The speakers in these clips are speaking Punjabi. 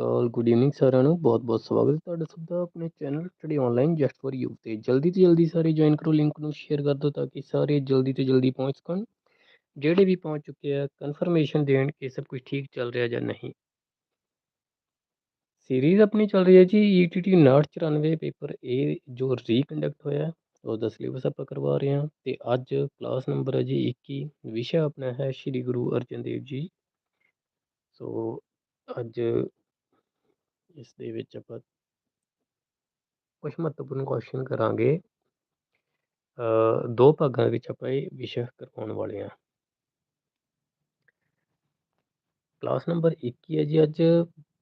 ਅਕਾਲ, ਗੁੱਡ ਈਵਨਿੰਗ ਸਾਰਿਆਂ ਨੂੰ ਬਹੁਤ-ਬਹੁਤ ਸਵਾਗਤ ਹੈ ਤੁਹਾਡਾ ਸਭ ਦਾ ਆਪਣੇ channel study online just for you ਤੇ। ਜਲਦੀ ਤੋਂ ਜਲਦੀ ਸਾਰੇ ਜੁਆਇਨ ਕਰੋ ਲਿੰਕ ਨੂੰ ਸ਼ੇਅਰ ਕਰ ਦਿਓ ਤਾਂ ਕਿ ਸਾਰੇ ਜਲਦੀ ਤੋਂ ਜਲਦੀ ਪਹੁੰਚ ਸਕਣ। ਜਿਹੜੇ ਵੀ ਪਹੁੰਚ ਚੁੱਕੇ ਆ ਕਨਫਰਮੇਸ਼ਨ ਦੇਣ ਕਿ ਸਭ ਕੁਝ ਠੀਕ ਚੱਲ ਰਿਹਾ ਜਾਂ ਨਹੀਂ। ਸੀਰੀਜ਼ ਆਪਣੀ ਚੱਲ ਰਹੀ ਹੈ ਜੀ ਈਟੀਟੀ 994 ਪੇਪਰ ਇਹ ਜੋ ਰੀਕੰਡਕਟ ਹੋਇਆ ਉਹਦਾ ਸਿਲੇਬਸ ਆਪਾਂ ਕਰਵਾ ਰਹੇ ਹਾਂ ਤੇ ਅੱਜ ਕਲਾਸ ਨੰਬਰ ਹੈ ਜੀ 21 ਵਿਸ਼ਾ ਆਪਣਾ ਹੈ ਸ੍ਰੀ ਗੁਰੂ ਅਰਜਨ ਦੇਵ ਜੀ। ਸੋ ਅੱਜ ਇਸ ਦੇ ਵਿੱਚ ਆਪਾਂ ਕੁਝ ਮਹੱਤਵਪੂਰਨ ਕੁਐਸਚਨ ਕਰਾਂਗੇ। ਅ ਦੋ ਭਾਗਾਂ ਵਿੱਚ ਆਪਾਂ ਇਹ ਵਿਸ਼ਾ ਕਰਵਾਉਣ ਵਾਲੇ ਹਾਂ। ਕਲਾਸ ਨੰਬਰ 21 ਹੈ ਜੀ, ਅੱਜ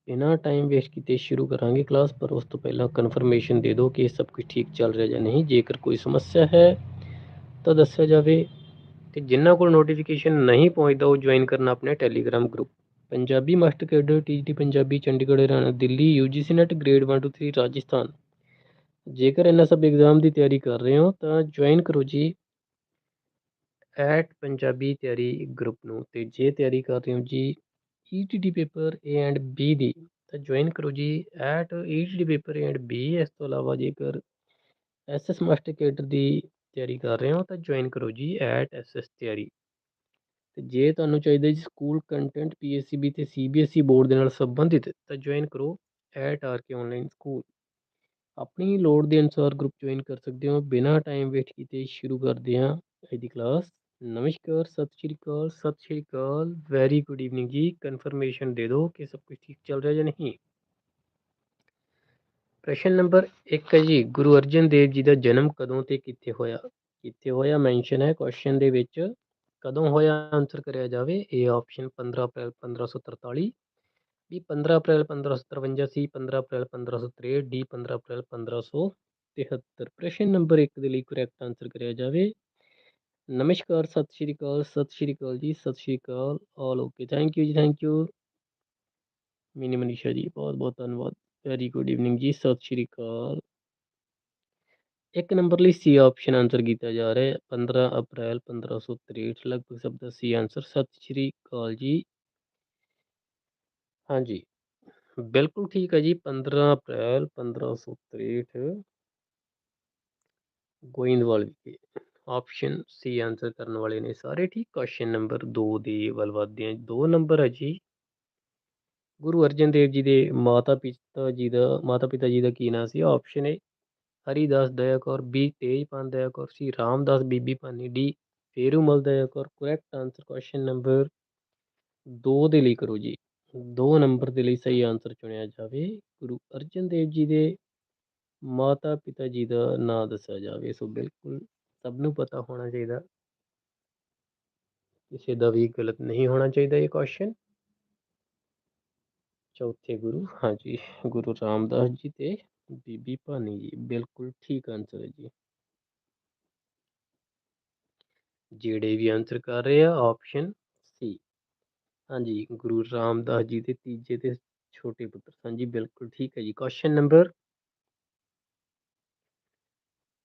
ਬਿਨਾਂ ਟਾਈਮ ਵੇਸਟ ਕੀਤੇ ਸ਼ੁਰੂ ਕਰਾਂਗੇ ਕਲਾਸ ਪਰ ਉਸ ਤੋਂ ਪਹਿਲਾਂ ਕਨਫਰਮੇਸ਼ਨ ਦੇ ਦਿਓ ਕਿ ਇਹ ਸਭ ਕੁਝ ਠੀਕ ਚੱਲ ਰਿਹਾ ਜਾਂ ਨਹੀਂ। ਜੇਕਰ ਕੋਈ ਸਮੱਸਿਆ ਹੈ ਤਾਂ ਦੱਸਿਆ ਜਾਵੇ ਤੇ ਜਿਨ੍ਹਾਂ ਕੋਲ ਨੋਟੀਫਿਕੇਸ਼ਨ ਨਹੀਂ ਪਹੁੰਚਦਾ, ਉਹ ਜੁਆਇਨ ਕਰਨਾ ਆਪਣੇ Telegram group Punjabi master cadre T Punjabi, Chandigarh, Haryana, Delhi UGC NET grade 1 2 3 Rajasthan. ਜੇਕਰ ਇਹਨਾਂ ਸਭ ਐਗਜ਼ਾਮ ਦੀ ਤਿਆਰੀ ਕਰ ਰਹੇ ਹੋ, ਤਾਂ ਜੁਆਇਨ ਕਰੋ ਜੀ ਐਟ ਪੰਜਾਬੀ ਤਿਆਰੀ ਗਰੁੱਪ ਨੂੰ। ਤੇ ਜੇ ਤਿਆਰੀ ਕਰ ਰਹੇ ਹੋ ਜੀ ETT paper A and B ਦੀ, ਤਾਂ ਜੁਆਇਨ ਕਰੋ ਜੀ at ETT paper A and B ਇਸ ਤੋਂ ਇਲਾਵਾ ਜੇਕਰ ਐਸਐਸ ਮਾਸਟਰ ਕੈਡਰ ਦੀ ਤਿਆਰੀ ਕਰ ਰਹੇ ਹੋ, ਤਾਂ ਜੁਆਇਨ ਕਰੋ ਜੀ ਐਟ ਐਸਐਸ ਤਿਆਰੀ। ਤੇ ਜੇ ਤੁਹਾਨੂੰ ਚਾਹੀਦਾ ਜੀ ਸਕੂਲ ਕੰਟੈਂਟ ਪੀਐਸਸੀਬੀ ਤੇ ਸੀਬੀਐਸਈ ਬੋਰਡ ਦੇ ਨਾਲ ਸੰਬੰਧਿਤ, ਤਾਂ ਜੁਆਇਨ ਕਰੋ ਐਟ ਆਰਕੇ ਆਨਲਾਈਨ ਸਕੂਲ ਆਪਣੀ ਲੋੜ ਦੇ ਅਨੁਸਾਰ ਗਰੁੱਪ ਜੁਆਇਨ ਕਰ ਸਕਦੇ ਹੋ। ਬਿਨਾਂ ਟਾਈਮ ਵੇਟ ਕੀਤੇ ਸ਼ੁਰੂ ਕਰਦੇ ਹਾਂ ਅੱਜ ਦੀ ਕਲਾਸ ਨਮਸਕਾਰ, Sat Shri Akal, Sat Shri Akal. Very good evening ਜੀ। ਕਨਫਰਮੇਸ਼ਨ ਦੇ ਦਿਓ ਕਿ ਸਭ ਕੁਝ ਠੀਕ ਚੱਲ ਰਿਹਾ ਜਾਂ ਨਹੀਂ। ਪ੍ਰਸ਼ਨ ਨੰਬਰ 1 ਹੈ ਜੀ। ਗੁਰੂ ਅਰਜਨ ਦੇਵ ਜੀ ਦਾ ਜਨਮ ਕਦੋਂ ਤੇ ਕਿੱਥੇ ਹੋਇਆ? ਕਿੱਥੇ ਹੋਇਆ? ਮੈਂਸ਼ਨ ਹੈ ਕੁਐਸਚਨ ਦੇ ਵਿੱਚ। ਕਦੋਂ ਹੋਇਆ ਆਨਸਰ ਕਰਿਆ ਜਾਵੇ A option 15 April 1543 B 15 April 1553 C 15 April 1563 D 15 April 1573 ਪ੍ਰਸ਼ਨ ਨੰਬਰ 1 ਦੇ ਲਈ ਕਰੈਕਟ ਆਨਸਰ ਕਰਿਆ ਜਾਵੇ ਨਮਸਕਾਰ ਸਤਿ ਸ਼੍ਰੀ ਅਕਾਲ ਸਤਿ ਸ਼੍ਰੀ ਅਕਾਲ ਜੀ Sat Shri Akal all okay thank you ਜੀ ਥੈਂਕ ਯੂ ਮਿਨੀ ਮਨੀਸ਼ਾ ਜੀ ਬਹੁਤ ਬਹੁਤ ਧੰਨਵਾਦ ਵੈਰੀ ਗੁੱਡ ਈਵਨਿੰਗ ਜੀ ਸਤਿ ਸ਼੍ਰੀ ਅਕਾਲ ਇੱਕ ਨੰਬਰ ਲਈ ਸੀ ਆਪਸ਼ਨ ਆਨਸਰ ਕੀਤਾ ਜਾ ਰਿਹਾ ਹੈ 15 ਅਪ੍ਰੈਲ 1563 ਲਗਭਗ ਸਭ ਦਾ ਸੀ ਆਨਸਰ ਸਤਿ ਸ਼੍ਰੀ ਅਕਾਲ ਜੀ। ਹਾਂਜੀ, ਬਿਲਕੁਲ ਠੀਕ ਹੈ ਜੀ 15 ਅਪ੍ਰੈਲ 1563 ਗੋਇੰਦਵਾਲ ਵਿਖੇ ਆਪਸ਼ਨ ਸੀ ਆਨਸਰ ਕਰਨ ਵਾਲੇ ਨੇ ਸਾਰੇ ਠੀਕ। ਕੁਐਸਚਨ ਨੰਬਰ 2 ਦੇ ਵੱਲ ਵਧਦੇ ਹਾਂ, ਦੋ ਨੰਬਰ ਹੈ ਜੀ। ਗੁਰੂ ਅਰਜਨ ਦੇਵ ਜੀ ਦੇ ਮਾਤਾ ਪਿਤਾ ਜੀ ਦਾ, ਮਾਤਾ ਪਿਤਾ ਜੀ ਦਾ ਕੀ ਨਾਮ ਸੀ? ਆਪਸ਼ਨ ਏ ਹਰੀਦਾਸ ਦਇਆ ਕੌਰ, ਬੀ ਤੇਜਪਾਲ ਦਇਆ ਕੌਰ, ਸੀ ਰਾਮਦਾਸ ਬੀਬੀ Bhani, D Pherumal Daya Kaur correct answer question number 2 ਦੇ ਲਈ ਕਰੋ ਜੀ। 2 ਨੰਬਰ ਦੇ ਲਈ ਸਹੀ ਆਨਸਰ ਚੁਣਿਆ ਜਾਵੇ। ਗੁਰੂ ਅਰਜਨ ਦੇਵ ਜੀ ਦੇ ਮਾਤਾ ਪਿਤਾ ਜੀ ਦਾ ਨਾਂ ਦੱਸਿਆ ਜਾਵੇ। ਸੋ ਬਿਲਕੁਲ ਸਭ ਨੂੰ ਪਤਾ ਹੋਣਾ ਚਾਹੀਦਾ। ਕਿਸੇ ਦਾ ਵੀ ਗਲਤ ਨਹੀਂ ਹੋਣਾ ਚਾਹੀਦਾ ਇਹ ਕੁਐਸਚਨ ਚੌਥੇ ਗੁਰੂ, ਹਾਂਜੀ, ਗੁਰੂ ਰਾਮਦਾਸ ਜੀ ਤੇ ਬੀਬੀ ਭਾਨੀ ਜੀ ਬਿਲਕੁਲ ਠੀਕ ਆਨਸਰ ਹੈ ਜੀ ਜਿਹੜੇ ਵੀ ਆਨਸਰ ਕਰ ਰਹੇ ਆ ਆਪਸ਼ਨ ਸੀ ਹਾਂਜੀ ਗੁਰੂ ਰਾਮਦਾਸ ਜੀ ਦੇ ਤੀਜੇ ਤੇ ਛੋਟੇ ਪੁੱਤਰ ਸਨ ਜੀ ਬਿਲਕੁਲ ਠੀਕ ਹੈ ਜੀ ਕੁਐਸਚਨ ਨੰਬਰ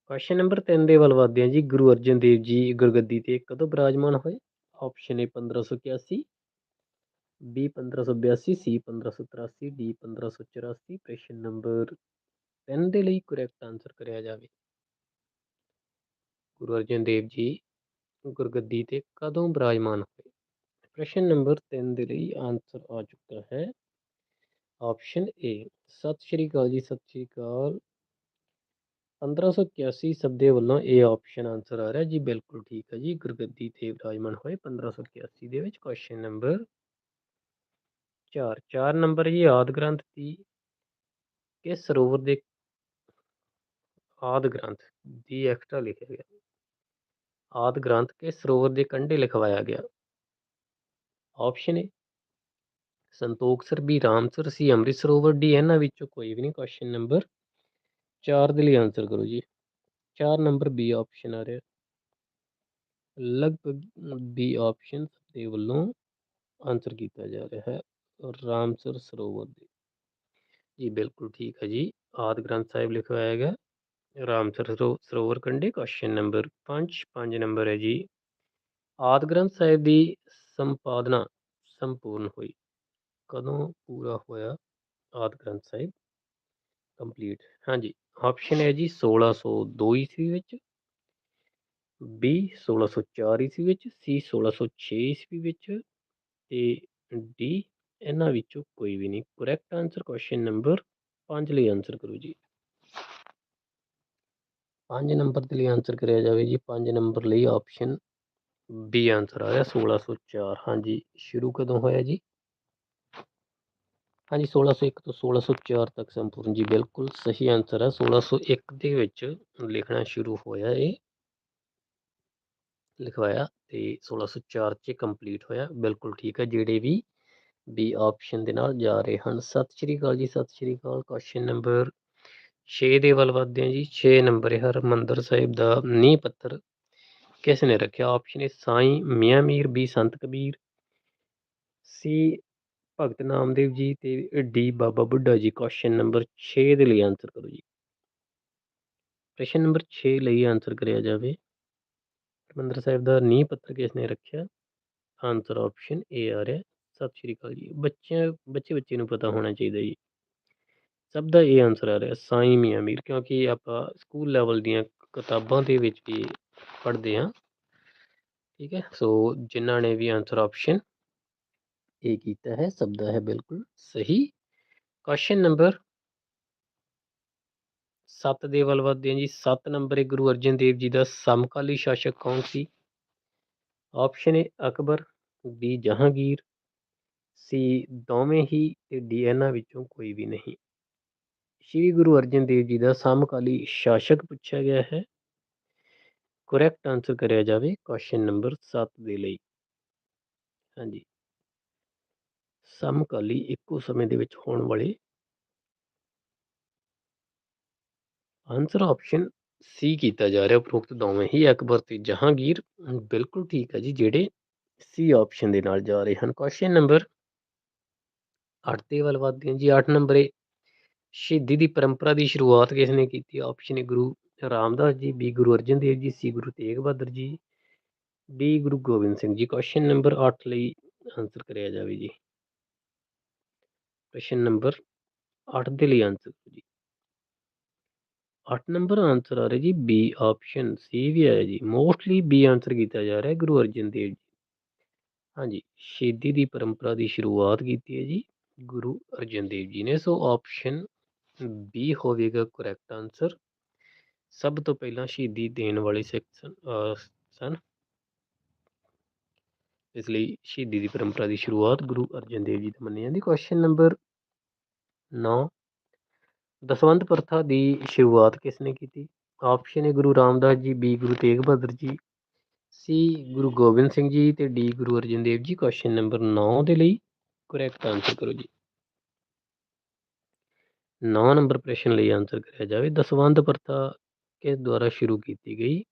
ਕੁਐਸਚਨ ਨੰਬਰ 3 ਦੇ ਵੱਲ ਵਧਦੇ ਹਾਂ ਜੀ ਗੁਰੂ ਅਰਜਨ ਦੇਵ ਜੀ ਗੁਰਗੱਦੀ ਤੇ ਕਦੋਂ ਬਿਰਾਜਮਾਨ ਹੋਏ option A 1581 B 1582 C 1583 D 1584 ਪ੍ਰਸ਼ਨ ਨੰਬਰ 3 ਦੇ ਲਈ ਕਰੈਕਟ ਆਨਸਰ ਕਰਿਆ ਜਾਵੇ ਗੁਰੂ ਅਰਜਨ ਦੇਵ ਜੀ ਗੁਰਗੱਦੀ ਤੇ ਕਦੋਂ ਬਿਰਾਜਮਾਨ ਹੋਏ ਪ੍ਰਸ਼ਨ ਨੰਬਰ 3 ਦੇ ਲਈ ਆਨਸਰ ਆ ਚੁੱਕਾ ਹੈ ਆਪਸ਼ਨ ਏ ਸਤਿ ਸ਼੍ਰੀ ਅਕਾਲ ਜੀ ਸਤਿ ਸ਼੍ਰੀ ਅਕਾਲ 1581 ਸਭ ਦੇ ਵੱਲੋਂ ਇਹ ਆਪਸ਼ਨ ਆਨਸਰ ਆ ਰਿਹਾ ਜੀ ਬਿਲਕੁਲ ਠੀਕ ਹੈ ਜੀ ਗੁਰਗੱਦੀ ਤੇ ਬਿਰਾਜਮਾਨ ਹੋਏ 1581 ਦੇ ਵਿੱਚ ਕੁਐਸਚਨ ਨੰਬਰ 4 4 ਨੰਬਰ ਜੀ ਆਦ ਗ੍ਰੰਥ ਦੀ ਕਿਸ ਸਰੋਵਰ ਦੇ ਆਦਿ ਗ੍ਰੰਥ ਦੀ ਐਕਸਟਰਾ ਲਿਖਿਆ ਗਿਆ। ਆਦਿ ਗ੍ਰੰਥ ਕਿਸ ਸਰੋਵਰ ਦੇ ਕੰਢੇ ਲਿਖਵਾਇਆ ਗਿਆ। Option A Santokhsar B Ramsar C Amrit Sarovar D ਇਹਨਾਂ ਵਿੱਚੋਂ ਕੋਈ ਵੀ ਨਹੀਂ ਕੁਐਸਚਨ ਨੰਬਰ 4 ਦੇ ਲਈ ਆਨਸਰ ਕਰੋ ਜੀ। 4 ਨੰਬਰ ਬੀ ਆਪਸ਼ਨ ਆ ਰਿਹਾ। ਲਗਭਗ ਬੀ ਆਪਸ਼ਨ ਦੇ ਵੱਲੋਂ ਆਨਸਰ ਕੀਤਾ ਜਾ ਰਿਹਾ ਹੈ ਰਾਮਸਰ ਸਰੋਵਰ ਦੇ। ਜੀ ਬਿਲਕੁਲ ਠੀਕ ਹੈ ਜੀ। ਆਦਿ ਗ੍ਰੰਥ ਸਾਹਿਬ ਲਿਖਵਾਇਆ ਗਿਆ। ਰਾਮਸਰ ਸਰੋਵਰ ਕੰਢੇ ਕੁਐਸਚਨ ਨੰਬਰ 5 5 ਨੰਬਰ ਹੈ ਜੀ ਆਦਿ ਗ੍ਰੰਥ ਸਾਹਿਬ ਦੀ ਸੰਪਾਦਨਾ ਸੰਪੂਰਨ ਹੋਈ ਕਦੋਂ ਪੂਰਾ ਹੋਇਆ ਆਦਿ ਗ੍ਰੰਥ ਸਾਹਿਬ ਕੰਪਲੀਟ ਹਾਂਜੀ ਆਪਸ਼ਨ ਹੈ ਜੀ 1602 ਈਸਵੀ ਵਿੱਚ ਬੀ 1604 ਈਸਵੀ ਵਿੱਚ ਸੀ 1606 ਈਸਵੀ ਵਿੱਚ ਤੇ ਡੀ ਇਹਨਾਂ ਵਿੱਚੋਂ ਕੋਈ ਵੀ ਨਹੀਂ ਕਰੈਕਟ ਆਨਸਰ ਕੁਐਸਚਨ ਨੰਬਰ 5 ਲਈ ਆਨਸਰ ਕਰੋ ਜੀ ਪੰਜ ਨੰਬਰ ਦੇ ਲਈ ਆਨਸਰ ਕਰਿਆ ਜਾਵੇ ਜੀ, ਪੰਜ ਨੰਬਰ ਲਈ ਆਪਸ਼ਨ ਬੀ ਆਨਸਰ ਆ ਰਿਹਾ 1604 ਹਾਂਜੀ, ਸ਼ੁਰੂ ਕਦੋਂ ਹੋਇਆ ਜੀ? ਹਾਂਜੀ 1601 ਤੋਂ 1604 ਤੱਕ ਸੰਪੂਰਨ ਜੀ, ਬਿਲਕੁਲ ਸਹੀ ਆਨਸਰ ਹੈ 1601 ਦੇ ਵਿੱਚ ਲਿਖਣਾ ਸ਼ੁਰੂ ਹੋਇਆ ਇਹ। ਲਿਖਵਾਇਆ ਤੇ 1604 ਚ ਕੰਪਲੀਟ ਹੋਇਆ। ਬਿਲਕੁਲ ਠੀਕ ਹੈ ਜਿਹੜੇ ਵੀ ਬੀ ਆਪਸ਼ਨ ਦੇ ਨਾਲ ਜਾ ਰਹੇ ਹਨ। ਸਤਿ ਸ਼੍ਰੀ ਅਕਾਲ ਜੀ, ਸਤਿ ਸ਼੍ਰੀ ਅਕਾਲ। ਕੁਐਸਚਨ ਨੰਬਰ 6 ਦੇ ਵੱਲ ਵਧਦੇ ਹਾਂ ਜੀ 6 ਨੰਬਰ ਹੈ ਹਰਮੰਦਰ ਸਾਹਿਬ ਦਾ ਨੀਂਹ ਪੱਥਰ ਕਿਸ ਨੇ ਰੱਖਿਆ? ਆਪਸ਼ਨ ਹੈ ਸਾਈਂ, ਮੀਆਂ ਮੀਰ, ਬੀ ਸੰਤ ਕਬੀਰ ਸੀ ਭਗਤ ਨਾਮਦੇਵ ਜੀ ਤੇ ਡੀ ਬਾਬਾ ਬੁੱਢਾ ਜੀ। ਕੁਐਸਚਨ ਨੰਬਰ 6 ਦੇ ਲਈ ਆਨਸਰ ਕਰੋ ਜੀ। ਪ੍ਰਸ਼ਨ ਨੰਬਰ 6 ਲਈ ਆਨਸਰ ਕਰਿਆ ਜਾਵੇ। ਹਰਮੰਦਰ ਸਾਹਿਬ ਦਾ ਨੀਂਹ ਪੱਥਰ ਕਿਸ ਨੇ ਰੱਖਿਆ? ਆਨਸਰ ਆਪਸ਼ਨ ਏ ਆ ਰਿਹਾ। ਸਤਿ ਸ਼੍ਰੀ ਅਕਾਲ ਜੀ। ਬੱਚਿਆਂ ਬੱਚੇ ਬੱਚੇ ਨੂੰ ਪਤਾ ਹੋਣਾ ਚਾਹੀਦਾ ਜੀ। ਸਭ ਦਾ ਇਹ ਆਨਸਰ ਆ ਰਿਹਾ, ਸਾਈਂ ਮੀਆਂ ਮੀਰ ਕਿਉਂਕਿ ਆਪਾਂ ਸਕੂਲ ਲੈਵਲ ਦੀਆਂ ਕਿਤਾਬਾਂ ਦੇ ਵਿੱਚ ਵੀ ਪੜ੍ਹਦੇ ਹਾਂ। ਠੀਕ ਹੈ ਸੋ ਜਿਨ੍ਹਾਂ ਨੇ ਵੀ ਆਨਸਰ ਆਪਸ਼ਨ ਇਹ ਕੀਤਾ ਹੈ, ਸਭ ਦਾ ਹੈ ਬਿਲਕੁਲ ਸਹੀ। ਕੁਐਸਚਨ ਨੰਬਰ 7 ਦੇ ਵੱਲ ਵਧਦੇ ਹਾਂ ਜੀ 7 ਨੰਬਰ ਹੈ ਗੁਰੂ ਅਰਜਨ ਦੇਵ ਜੀ ਦਾ ਸਮਕਾਲੀ ਸ਼ਾਸਕ ਕੌਣ ਸੀ? ਆਪਸ਼ਨ ਹੈ ਅਕਬਰ ਬੀ ਜਹਾਂਗੀਰ ਸੀ ਦੋਵੇਂ ਹੀ ਤੇ ਡੀ ਇਹਨਾਂ ਵਿੱਚੋਂ ਕੋਈ ਵੀ ਨਹੀਂ। ਸ਼੍ਰੀ ਗੁਰੂ ਅਰਜਨ ਦੇਵ ਜੀ ਦਾ ਸਮਕਾਲੀ ਸ਼ਾਸਕ ਪੁੱਛਿਆ ਗਿਆ ਹੈ। ਕਰੈਕਟ ਆਨਸਰ ਕਰਿਆ ਜਾਵੇ ਕੁਐਸਚਨ ਨੰਬਰ 7 ਦੇ ਲਈ। ਹਾਂਜੀ। ਸਮਕਾਲੀ ਇੱਕੋ ਸਮੇਂ ਦੇ ਵਿੱਚ ਹੋਣ ਵਾਲੇ ਆਨਸਰ ਆਪਸ਼ਨ ਸੀ ਕੀਤਾ ਜਾ ਰਿਹਾ। ਉਪਰੋਕਤ ਦੋਵੇਂ ਹੀ ਅਕਬਰ ਤੇ ਜਹਾਂਗੀਰ ਬਿਲਕੁਲ ਠੀਕ ਹੈ ਜੀ, ਜਿਹੜੇ ਸੀ ਆਪਸ਼ਨ ਦੇ ਨਾਲ ਜਾ ਰਹੇ ਹਨ। ਕੁਐਸਚਨ ਨੰਬਰ 8 ਦੇ ਵੱਲ ਵਧਦੇ ਹਾਂ ਜੀ। 8 ਨੰਬਰ ਹੈ ਸ਼ਹੀਦੀ ਦੀ ਪਰੰਪਰਾ ਦੀ ਸ਼ੁਰੂਆਤ ਕਿਸ ਨੇ ਕੀਤੀ? ਆਪਸ਼ਨ ਹੈ ਗੁਰੂ ਰਾਮਦਾਸ ਜੀ ਬੀ ਗੁਰੂ ਅਰਜਨ ਦੇਵ ਜੀ ਸੀ Guru Tegh Bahadur ji D Guru Gobind Singh ji. Question number 8 ਲਈ ਆਨਸਰ ਕਰਿਆ ਜਾਵੇ ਜੀ। ਪ੍ਰਸ਼ਨ ਨੰਬਰ 8 ਦੇ ਲਈ ਆਨਸਰ ਜੀ। 8 ਨੰਬਰ ਆਨਸਰ ਆ ਰਿਹਾ ਜੀ ਬੀ ਆਪਸ਼ਨ ਸੀ ਵੀ ਆਇਆ ਜੀ। ਮੋਸਟਲੀ ਬੀ ਆਨਸਰ ਕੀਤਾ ਜਾ ਰਿਹਾ ਗੁਰੂ ਅਰਜਨ ਦੇਵ ਜੀ। ਹਾਂਜੀ, ਸ਼ਹੀਦੀ ਦੀ ਪਰੰਪਰਾ ਦੀ ਸ਼ੁਰੂਆਤ ਕੀਤੀ ਹੈ ਜੀ ਗੁਰੂ ਅਰਜਨ ਦੇਵ ਜੀ ਨੇ। ਸੋ ਆਪਸ਼ਨ ਬੀ ਹੋਵੇਗਾ ਕਰੈਕਟ ਆਨਸਰ ਸਭ ਤੋਂ ਪਹਿਲਾਂ ਸ਼ਹੀਦੀ ਦੇਣ ਵਾਲੇ ਸਿੱਖ ਸਨ ਇਸ ਲਈ ਸ਼ਹੀਦੀ ਦੀ ਪਰੰਪਰਾ ਦੀ ਸ਼ੁਰੂਆਤ ਗੁਰੂ ਅਰਜਨ ਦੇਵ ਜੀ ਤੋਂ ਮੰਨੀ ਜਾਂਦੀ ਕੁਐਸਚਨ ਨੰਬਰ 9 ਦਸਵੰਧ ਪ੍ਰਥਾ ਦੀ ਸ਼ੁਰੂਆਤ ਕਿਸ ਨੇ ਕੀਤੀ ਆਪਸ਼ਨ ਹੈ ਗੁਰੂ ਰਾਮਦਾਸ ਜੀ ਬੀ ਗੁਰੂ ਤੇਗ ਬਹਾਦਰ ਜੀ ਸੀ ਗੁਰੂ ਗੋਬਿੰਦ ਸਿੰਘ ਜੀ ਤੇ ਡੀ ਗੁਰੂ ਅਰਜਨ ਦੇਵ ਜੀ ਕੁਐਸਚਨ ਨੰਬਰ 9 ਦੇ ਲਈ ਕਰੈਕਟ ਆਨਸਰ ਕਰੋ ਜੀ 9 ਨੰਬਰ ਪ੍ਰਸ਼ਨ ਲਈ ਆਨਸਰ ਕਰਿਆ ਜਾਵੇ। ਦਸਵੰਧ ਪ੍ਰਥਾ ਕਿਸ ਦੁਆਰਾ ਸ਼ੁਰੂ ਕੀਤੀ ਗਈ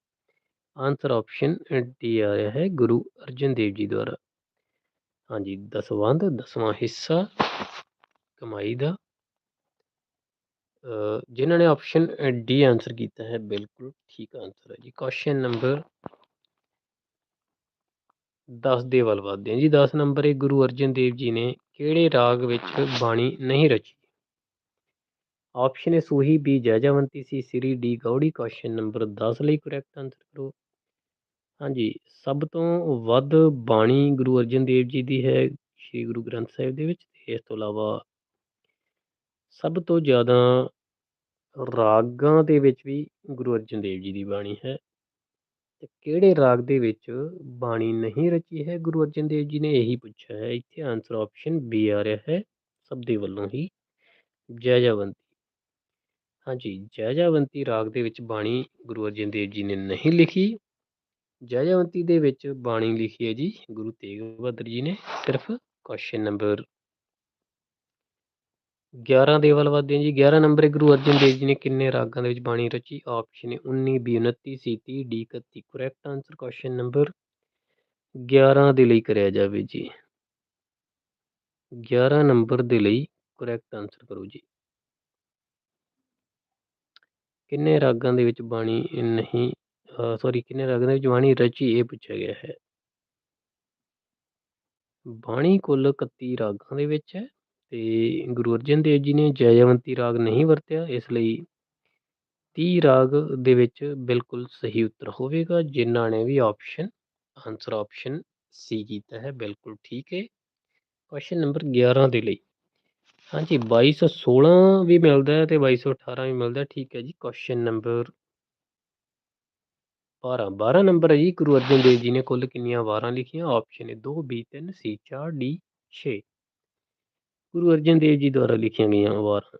ਆਨਸਰ ਆਪਸ਼ਨ ਡੀ ਆ ਰਿਹਾ ਹੈ ਗੁਰੂ ਅਰਜਨ ਦੇਵ ਜੀ ਦੁਆਰਾ। ਹਾਂਜੀ ਦਸਵੰਧ ਦਸਵਾਂ ਹਿੱਸਾ ਕਮਾਈ ਦਾ। ਜਿਨ੍ਹਾਂ ਨੇ ਆਪਸ਼ਨ ਡੀ ਆਨਸਰ ਕੀਤਾ ਹੈ, ਬਿਲਕੁਲ ਠੀਕ ਆਨਸਰ ਹੈ ਜੀ। ਕੁਐਸਚਨ ਨੰਬਰ 10 ਦੇ ਵੱਲ ਵਧਦੇ ਹਾਂ ਜੀ। 10 ਨੰਬਰ ਇਹ ਗੁਰੂ ਅਰਜਨ ਦੇਵ ਜੀ ਨੇ ਕਿਹੜੇ ਰਾਗ ਵਿੱਚ ਬਾਣੀ ਨਹੀਂ ਰਚੀ? ਆਪਸ਼ਨ ਹੈ Suhi B Jaijavanti C, Sri D Gauri question number 10 ਲਈ ਕਰੈਕਟ ਆਨਸਰ ਕਰੋ। ਹਾਂਜੀ, ਸਭ ਤੋਂ ਵੱਧ ਬਾਣੀ ਗੁਰੂ ਅਰਜਨ ਦੇਵ ਜੀ ਦੀ ਹੈ ਸ੍ਰੀ ਗੁਰੂ ਗ੍ਰੰਥ ਸਾਹਿਬ ਦੇ ਵਿੱਚ ਇਸ ਤੋਂ ਇਲਾਵਾ ਸਭ ਤੋਂ ਜ਼ਿਆਦਾ ਰਾਗਾਂ ਦੇ ਵਿੱਚ ਵੀ ਗੁਰੂ ਅਰਜਨ ਦੇਵ ਜੀ ਦੀ ਬਾਣੀ ਹੈ। ਤੇ ਕਿਹੜੇ ਰਾਗ ਦੇ ਵਿੱਚ ਬਾਣੀ ਨਹੀਂ ਰਚੀ ਹੈ ਗੁਰੂ ਅਰਜਨ ਦੇਵ ਜੀ ਨੇ? ਇਹੀ ਪੁੱਛਿਆ ਹੈ। ਇੱਥੇ ਆਨਸਰ ਆਪਸ਼ਨ ਬੀ ਆ ਰਿਹਾ ਹੈ। ਸਭ ਦੇ ਵੱਲੋਂ ਹੀ ਜੈਜਵੰਤੀ ਹਾਂਜੀ, ਜੈਜਾਵੰਤੀ ਰਾਗ ਦੇ ਵਿੱਚ ਬਾਣੀ ਗੁਰੂ ਅਰਜਨ ਦੇਵ ਜੀ ਨੇ ਨਹੀਂ ਲਿਖੀ। ਜੈਜਾਵੰਤੀ ਦੇ ਵਿੱਚ ਬਾਣੀ ਲਿਖੀ ਹੈ ਜੀ ਗੁਰੂ ਤੇਗ ਬਹਾਦਰ ਜੀ ਨੇ, ਸਿਰਫ ਕੁਐਸਚਨ ਨੰਬਰ 11 ਦੇ ਵੱਲ ਵੱਧਦੇ ਹਾਂ ਜੀ। 11 ਨੰਬਰ ਗੁਰੂ ਅਰਜਨ ਦੇਵ ਜੀ ਨੇ ਕਿੰਨੇ ਰਾਗਾਂ ਦੇ ਵਿੱਚ ਬਾਣੀ ਰਚੀ? ਆਪਸ਼ਨ ਹੈ 19 20 29 C 30 D 31 correct answer question number 11 ਦੇ ਲਈ ਕਰਿਆ ਜਾਵੇ ਜੀ। 11 ਨੰਬਰ ਦੇ ਲਈ ਕਰੈਕਟ ਆਨਸਰ ਕਰੋ ਜੀ। ਕਿੰਨੇ ਰਾਗਾਂ ਦੇ ਵਿੱਚ ਬਾਣੀ ਨਹੀਂ ਸੌਰੀ ਕਿੰਨੇ ਰਾਗਾਂ ਦੇ ਵਿੱਚ ਬਾਣੀ ਰਚੀ ਇਹ ਪੁੱਛਿਆ ਗਿਆ ਹੈ। ਬਾਣੀ ਕੁੱਲ 31 ਰਾਗਾਂ ਦੇ ਵਿੱਚ ਹੈ ਤੇ ਗੁਰੂ ਅਰਜਨ ਦੇਵ ਜੀ ਨੇ ਜੈਵੰਤੀ ਰਾਗ ਨਹੀਂ ਵਰਤਿਆ, ਇਸ ਲਈ ਤੀਹ ਰਾਗ ਦੇ ਵਿੱਚ ਬਿਲਕੁਲ ਸਹੀ ਉੱਤਰ ਹੋਵੇਗਾ, ਜਿਨ੍ਹਾਂ ਨੇ ਵੀ ਆਪਸ਼ਨ ਆਨਸਰ ਆਪਸ਼ਨ ਸੀ ਕੀਤਾ ਹੈ, ਬਿਲਕੁਲ ਠੀਕ ਹੈ। ਕੁਐਸਚਨ ਨੰਬਰ 11 ਦੇ ਲਈ ਹਾਂਜੀ 2216 ਵੀ ਮਿਲਦਾ ਹੈ ਤੇ 2218 ਵੀ ਮਿਲਦਾ ਠੀਕ ਹੈ ਜੀ ਕੁਐਸਚਨ ਨੰਬਰ 12 12 ਨੰਬਰ ਹੈ ਜੀ ਗੁਰੂ ਅਰਜਨ ਦੇਵ ਜੀ ਨੇ ਕੁੱਲ ਕਿੰਨੀਆਂ ਵਾਰਾਂ ਲਿਖੀਆਂ ਆਪਸ਼ਨ ਹੈ 2 B 3 C 4 D 6 ਗੁਰੂ ਅਰਜਨ ਦੇਵ ਜੀ ਦੁਆਰਾ ਲਿਖੀਆਂ ਗਈਆਂ ਵਾਰਾਂ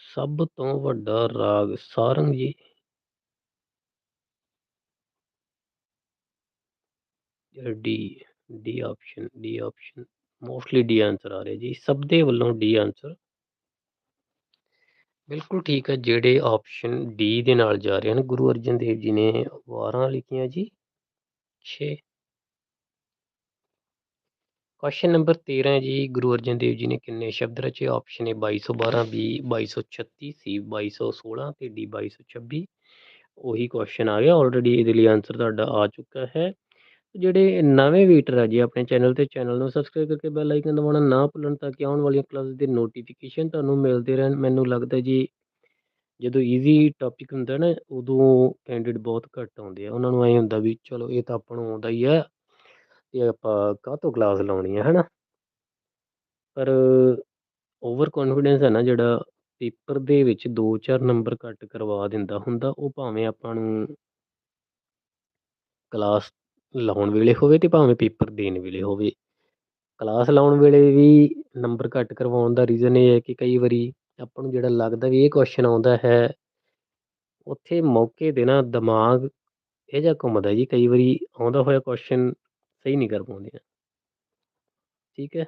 ਸਭ ਤੋਂ ਵੱਡਾ ਰਾਗ ਸਾਰੰਗ ਜੀ D D option D option mostly D answer ਆ ਰਿਹਾ ਜੀ, ਸਭ ਦੇ ਵੱਲੋਂ ਡੀ ਆਨਸਰ ਬਿਲਕੁਲ ਠੀਕ ਹੈ, ਜਿਹੜੇ ਆਪਸ਼ਨ ਡੀ ਦੇ ਨਾਲ ਜਾ ਰਹੇ ਹਨ, ਗੁਰੂ ਅਰਜਨ ਦੇਵ ਜੀ ਨੇ ਵਾਰਾਂ ਲਿਖੀਆਂ ਜੀ। 6 ਕੁਐਸਚਨ ਨੰਬਰ 13 ਜੀ, ਗੁਰੂ ਅਰਜਨ ਦੇਵ ਜੀ ਨੇ ਕਿੰਨੇ ਸ਼ਬਦ ਰਚੇ? ਆਪਸ਼ਨ ਹੈ 2212 ਬੀ 2236 ਸੀ 2216 ਤੇ ਡੀ 2226 ਉਹੀ ਕੁਐਸਚਨ ਆ ਗਿਆ ਆਲਰੇਡੀ ਇਹਦੇ ਲਈ ਆਨਸਰ ਤੁਹਾਡਾ ਆ ਚੁੱਕਾ ਹੈ। ਜਿਹੜੇ ਨਵੇਂ ਵੀਟਰ ਆ ਜੀ ਆਪਣੇ ਚੈਨਲ ਤੇ, ਚੈਨਲ ਨੂੰ ਸਬਸਕ੍ਰਾਈਬ ਕਰਕੇ ਬੈਲ ਆਈਕਨ ਦਬਾਉਣਾ ਨਾ ਭੁੱਲਣ ਤਾਂ ਕਿ ਆਉਣ ਵਾਲੀਆਂ ਕਲਾਸ ਦੇ ਨੋਟੀਫਿਕੇਸ਼ਨ ਤੁਹਾਨੂੰ ਮਿਲਦੇ ਰਹਿਣ। ਮੈਨੂੰ ਲੱਗਦਾ ਜੀ ਜਦੋਂ ਈਜ਼ੀ ਟੌਪਿਕ ਹੁੰਦਾ ਨਾ, ਉਦੋਂ ਕੈਂਡੀਡੇਟ ਬਹੁਤ ਘੱਟ ਆਉਂਦੇ ਆ। ਉਹਨਾਂ ਨੂੰ ਐਂ ਹੁੰਦਾ ਵੀ ਚਲੋ ਇਹ ਤਾਂ ਆਪਾਂ ਨੂੰ ਆਉਂਦਾ ਹੀ ਆ ਤੇ ਆਪਾਂ ਕਾਹਤੋਂ ਕਲਾਸ ਲਾਉਣੀ ਹੈ ਹਨਾ? ਪਰ ਓਵਰ ਕੌਨਫੀਡੈਂਸ ਹੈ ਨਾ ਜਿਹੜਾ ਪੇਪਰ ਦੇ ਵਿੱਚ 2-4 ਨੰਬਰ ਘੱਟ ਕਰਵਾ ਦਿੰਦਾ ਹੁੰਦਾ, ਉਹ ਭਾਵੇਂ ਆਪਾਂ ਨੂੰ ਕਲਾਸ ਲਾਉਣ ਵੇਲੇ ਹੋਵੇ ਤੇ ਭਾਵੇਂ ਪੇਪਰ ਦੇਣ ਵੇਲੇ ਹੋਵੇ। ਕਲਾਸ ਲਾਉਣ ਵੇਲੇ ਵੀ ਨੰਬਰ ਘੱਟ ਕਰਵਾਉਣ ਦਾ ਰੀਜ਼ਨ ਇਹ ਹੈ ਕਿ ਕਈ ਵਾਰੀ ਆਪਾਂ ਨੂੰ ਜਿਹੜਾ ਲੱਗਦਾ ਵੀ ਇਹ ਕੁਐਸਚਨ ਆਉਂਦਾ ਹੈ, ਉੱਥੇ ਮੌਕੇ 'ਤੇ ਨਾ ਦਿਮਾਗ ਇਹ ਜਿਹਾ ਘੁੰਮਦਾ ਜੀ, ਕਈ ਵਾਰੀ ਆਉਂਦਾ ਹੋਇਆ ਕੁਐਸਚਨ ਸਹੀ ਨਹੀਂ ਕਰ ਪਾਉਂਦੇ ਆ। ਠੀਕ ਹੈ?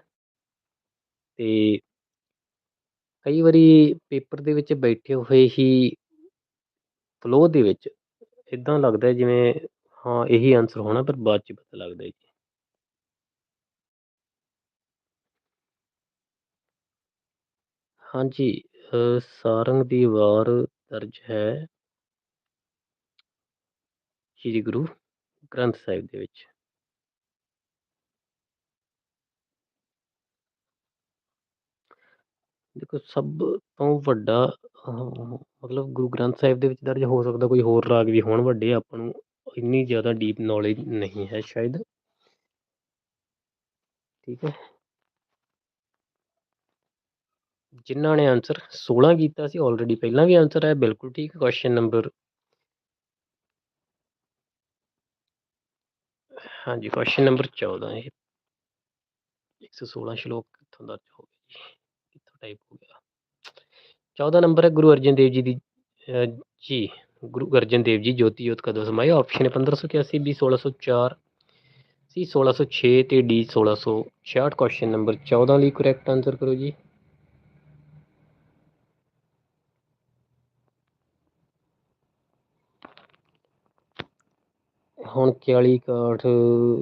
ਤੇ ਕਈ ਵਾਰੀ ਪੇਪਰ ਦੇ ਵਿੱਚ ਬੈਠੇ ਹੋਏ ਹੀ ਫਲੋ ਦੇ ਵਿੱਚ ਇਦਾਂ ਲੱਗਦਾ ਜਿਵੇਂ ਹਾਂ, ਇਹੀ ਆਨਸਰ ਹੋਣਾ, ਪਰ ਬਾਅਦ ਚ ਪਤਾ ਲੱਗਦਾ ਜੀ। ਹਾਂਜੀ ਸਾਰੰਗ ਦੀ ਵਾਰ ਦਰਜ ਹੈ। ਸ੍ਰੀ ਗੁਰੂ ਗ੍ਰੰਥ ਸਾਹਿਬ ਦੇ ਵਿੱਚ। ਦੇਖੋ, ਸਭ ਤੋਂ ਵੱਡਾ ਮਤਲਬ ਗੁਰੂ ਗ੍ਰੰਥ ਸਾਹਿਬ ਦੇ ਵਿੱਚ ਦਰਜ ਹੋ ਸਕਦਾ ਕੋਈ ਹੋਰ ਰਾਗ ਵੀ ਹੋਣ, ਵੱਡੇ ਆਪਾਂ ਨੂੰ ਇੰਨੀ ਜ਼ਿਆਦਾ ਡੀਪ ਨੌਲੇਜ ਨਹੀਂ ਹੈ ਸ਼ਾਇਦ। ਠੀਕ ਹੈ। ਜਿਨ੍ਹਾਂ ਨੇ ਆਨਸਰ 16 ਕੀਤਾ ਸੀ ਆਲਰੇਡੀ ਪਹਿਲਾਂ ਵੀ ਆਨਸਰ ਹੈ ਬਿਲਕੁਲ ਠੀਕ ਕੁਐਸਚਨ ਨੰਬਰ ਹਾਂਜੀ ਕੁਐਸਚਨ ਨੰਬਰ 14 ਇਹ। 116 ਸ਼ਲੋਕ ਕਿੱਥੋਂ ਦਰਜ ਹੋ ਗਿਆ ਜੀ ਕਿੱਥੋਂ ਟਾਈਪ ਹੋ ਗਿਆ। 14 ਨੰਬਰ ਹੈ ਗੁਰੂ ਅਰਜਨ ਦੇਵ ਜੀ ਦੀ ਜੀ। ਗੁਰੂ ਅਰਜਨ ਦੇਵ ਜੀ, ਜੋਤੀ ਜੋਤ ਕਦੋਂ ਸਮਾਏ ਆਪਸ਼ਨ ਹੈ 1581 ਬੀ 1604 ਸੀ 1606 ਤੇ ਡੀ 1666 ਕੁਐਸਚਨ ਨੰਬਰ 14 ਲਈ ਕਰੈਕਟ ਆਨਸਰ ਕਰੋ ਜੀ। ਹੁਣ 41 ਕਾਠ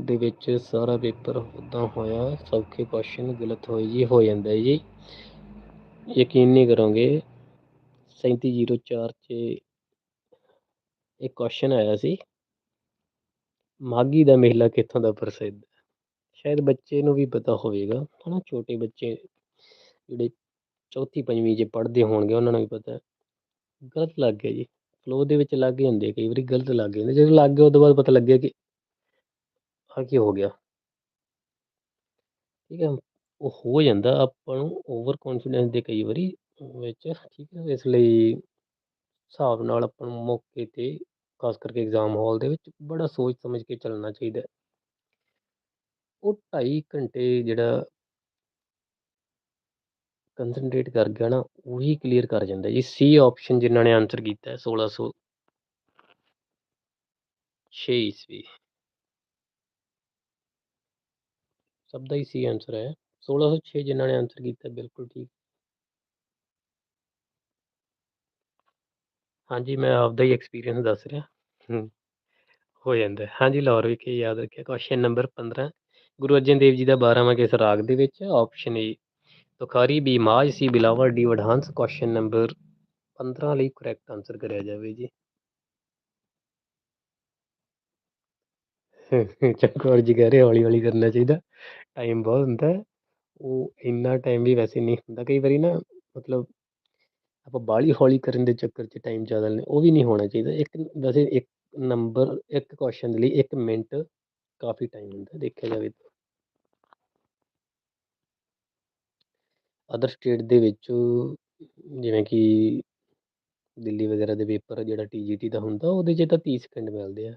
ਦੇ ਵਿੱਚ ਸਾਰਾ ਪੇਪਰ ਉਦਾਂ ਹੋਇਆ, ਸੌਖੇ ਕੁਐਸਚਨ ਗਲਤ ਹੋਏ ਜੀ, ਹੋ ਜਾਂਦਾ ਜੀ। ਯਕੀਨ ਨਹੀਂ ਕਰੋਗੇ। 3704 'ਚ ਇੱਕ ਕੁਐਸਚਨ ਆਇਆ ਸੀ ਮਾਗੀ ਦਾ ਮੇਲਾ ਕਿੱਥੋਂ ਦਾ ਪ੍ਰਸਿੱਧ ਹੈ? ਸ਼ਾਇਦ ਬੱਚੇ ਨੂੰ ਵੀ ਪਤਾ ਹੋਵੇਗਾ ਹੈ ਨਾ ਛੋਟੇ ਬੱਚੇ ਜਿਹੜੇ ਚੌਥੀ ਪੰਜਵੀਂ 'ਚ ਪੜ੍ਹਦੇ ਹੋਣਗੇ, ਉਹਨਾਂ ਨੂੰ ਵੀ ਪਤਾ ਗਲਤ ਲੱਗ ਗਿਆ ਜੀ। ਫਲੋ ਦੇ ਵਿੱਚ ਲੱਗ ਜਾਂਦੇ ਕਈ ਵਾਰੀ ਗਲਤ ਲੱਗ ਜਾਂਦੇ ਜਦੋਂ ਲੱਗ ਗਿਆ ਉਦੋਂ ਬਾਅਦ ਪਤਾ ਲੱਗਿਆ ਕਿ ਆ ਕੀ ਹੋ ਗਿਆ। ਠੀਕ ਹੈ, ਉਹ ਹੋ ਜਾਂਦਾ, ਆਪਾਂ ਨੂੰ ਓਵਰ ਕੌਨਫੀਡੈਂਸ ਦੇ ਕਈ ਵਾਰੀ ਵਿੱਚ, ਠੀਕ ਹੈ, ਇਸ ਲਈ ਹਿਸਾਬ ਨਾਲ ਆਪਾਂ ਨੂੰ ਮੌਕੇ 'ਤੇ ਖਾਸ ਕਰਕੇ ਐਗਜ਼ਾਮ ਹਾਲ ਦੇ ਵਿੱਚ ਬੜਾ ਸੋਚ ਸਮਝ ਕੇ ਚੱਲਣਾ ਚਾਹੀਦਾ ਉਹ 2.5 ਘੰਟੇ ਜਿਹੜਾ ਕੰਸਨਟਰੇਟ ਕਰ ਗਿਆ ਨਾ, ਉਹੀ ਕਲੀਅਰ ਕਰ ਜਾਂਦਾ ਜੀ। ਸੀ ਆਪਸ਼ਨ ਜਿਨ੍ਹਾਂ ਨੇ ਆਨਸਰ ਕੀਤਾ 1606 ਈਸਵੀ। ਸਭ ਦਾ ਹੀ ਸੀ ਆਨਸਰ ਹੈ। 1606 ਜਿਨ੍ਹਾਂ ਨੇ ਆਨਸਰ ਕੀਤਾ, ਬਿਲਕੁਲ ਠੀਕ। ਹਾਂਜੀ, ਮੈਂ ਆਪਦਾ ਹੀ ਐਕਸਪੀਰੀਅੰਸ ਦੱਸ ਰਿਹਾ। ਹੋ ਜਾਂਦਾ ਹਾਂਜੀ, ਲਾਹੌਰ ਵਿਖੇ ਯਾਦ ਰੱਖਿਆ ਕੁਐਸਚਨ ਨੰਬਰ 15 ਗੁਰੂ ਅਰਜਨ ਦੇਵ ਜੀ ਦਾ 12ਵਾਂ ਕਿਸ ਰਾਗ ਦੇ ਵਿੱਚ? Option A Tukhari B Majh C Bilawal D Wadhans. Question number 15 ਲਈ ਕਰੈਕਟ ਆਨਸਰ ਕਰਿਆ ਜਾਵੇ ਜੀ। ਚੰਕੌਰ ਜੀ ਕਹਿ ਰਹੇ ਹੌਲੀ ਹੌਲੀ ਕਰਨਾ ਚਾਹੀਦਾ। ਟਾਈਮ ਬਹੁਤ ਹੁੰਦਾ ਹੈ। ਉਹ ਇੰਨਾ ਟਾਈਮ ਵੀ ਵੈਸੇ ਨਹੀਂ ਹੁੰਦਾ। ਕਈ ਵਾਰੀ ਨਾ, ਮਤਲਬ ਆਪਾਂ ਬਾਹਲੀ ਹੌਲੀ ਕਰਨ ਦੇ ਚੱਕਰ 'ਚ ਟਾਈਮ ਜ਼ਿਆਦਾ ਲੈਂਦੇ ਉਹ ਵੀ ਨਹੀਂ ਹੋਣਾ ਚਾਹੀਦਾ। ਇੱਕ ਵੈਸੇ ਇੱਕ ਨੰਬਰ ਇੱਕ ਕੁਐਸਚਨ ਦੇ ਲਈ 1 ਮਿੰਟ ਕਾਫੀ ਟਾਈਮ ਹੁੰਦਾ ਦੇਖਿਆ ਜਾਵੇ ਤਾਂ। ਅਦਰ ਸਟੇਟ ਦੇ ਵਿੱਚ ਜਿਵੇਂ ਕਿ ਦਿੱਲੀ ਵਗੈਰਾ ਦੇ ਪੇਪਰ ਜਿਹੜਾ ਟੀਜੀਟੀ ਦਾ ਹੁੰਦਾ, ਉਹਦੇ 'ਚ ਤਾਂ 30 ਸੈਕਿੰਡ ਮਿਲਦੇ ਆ।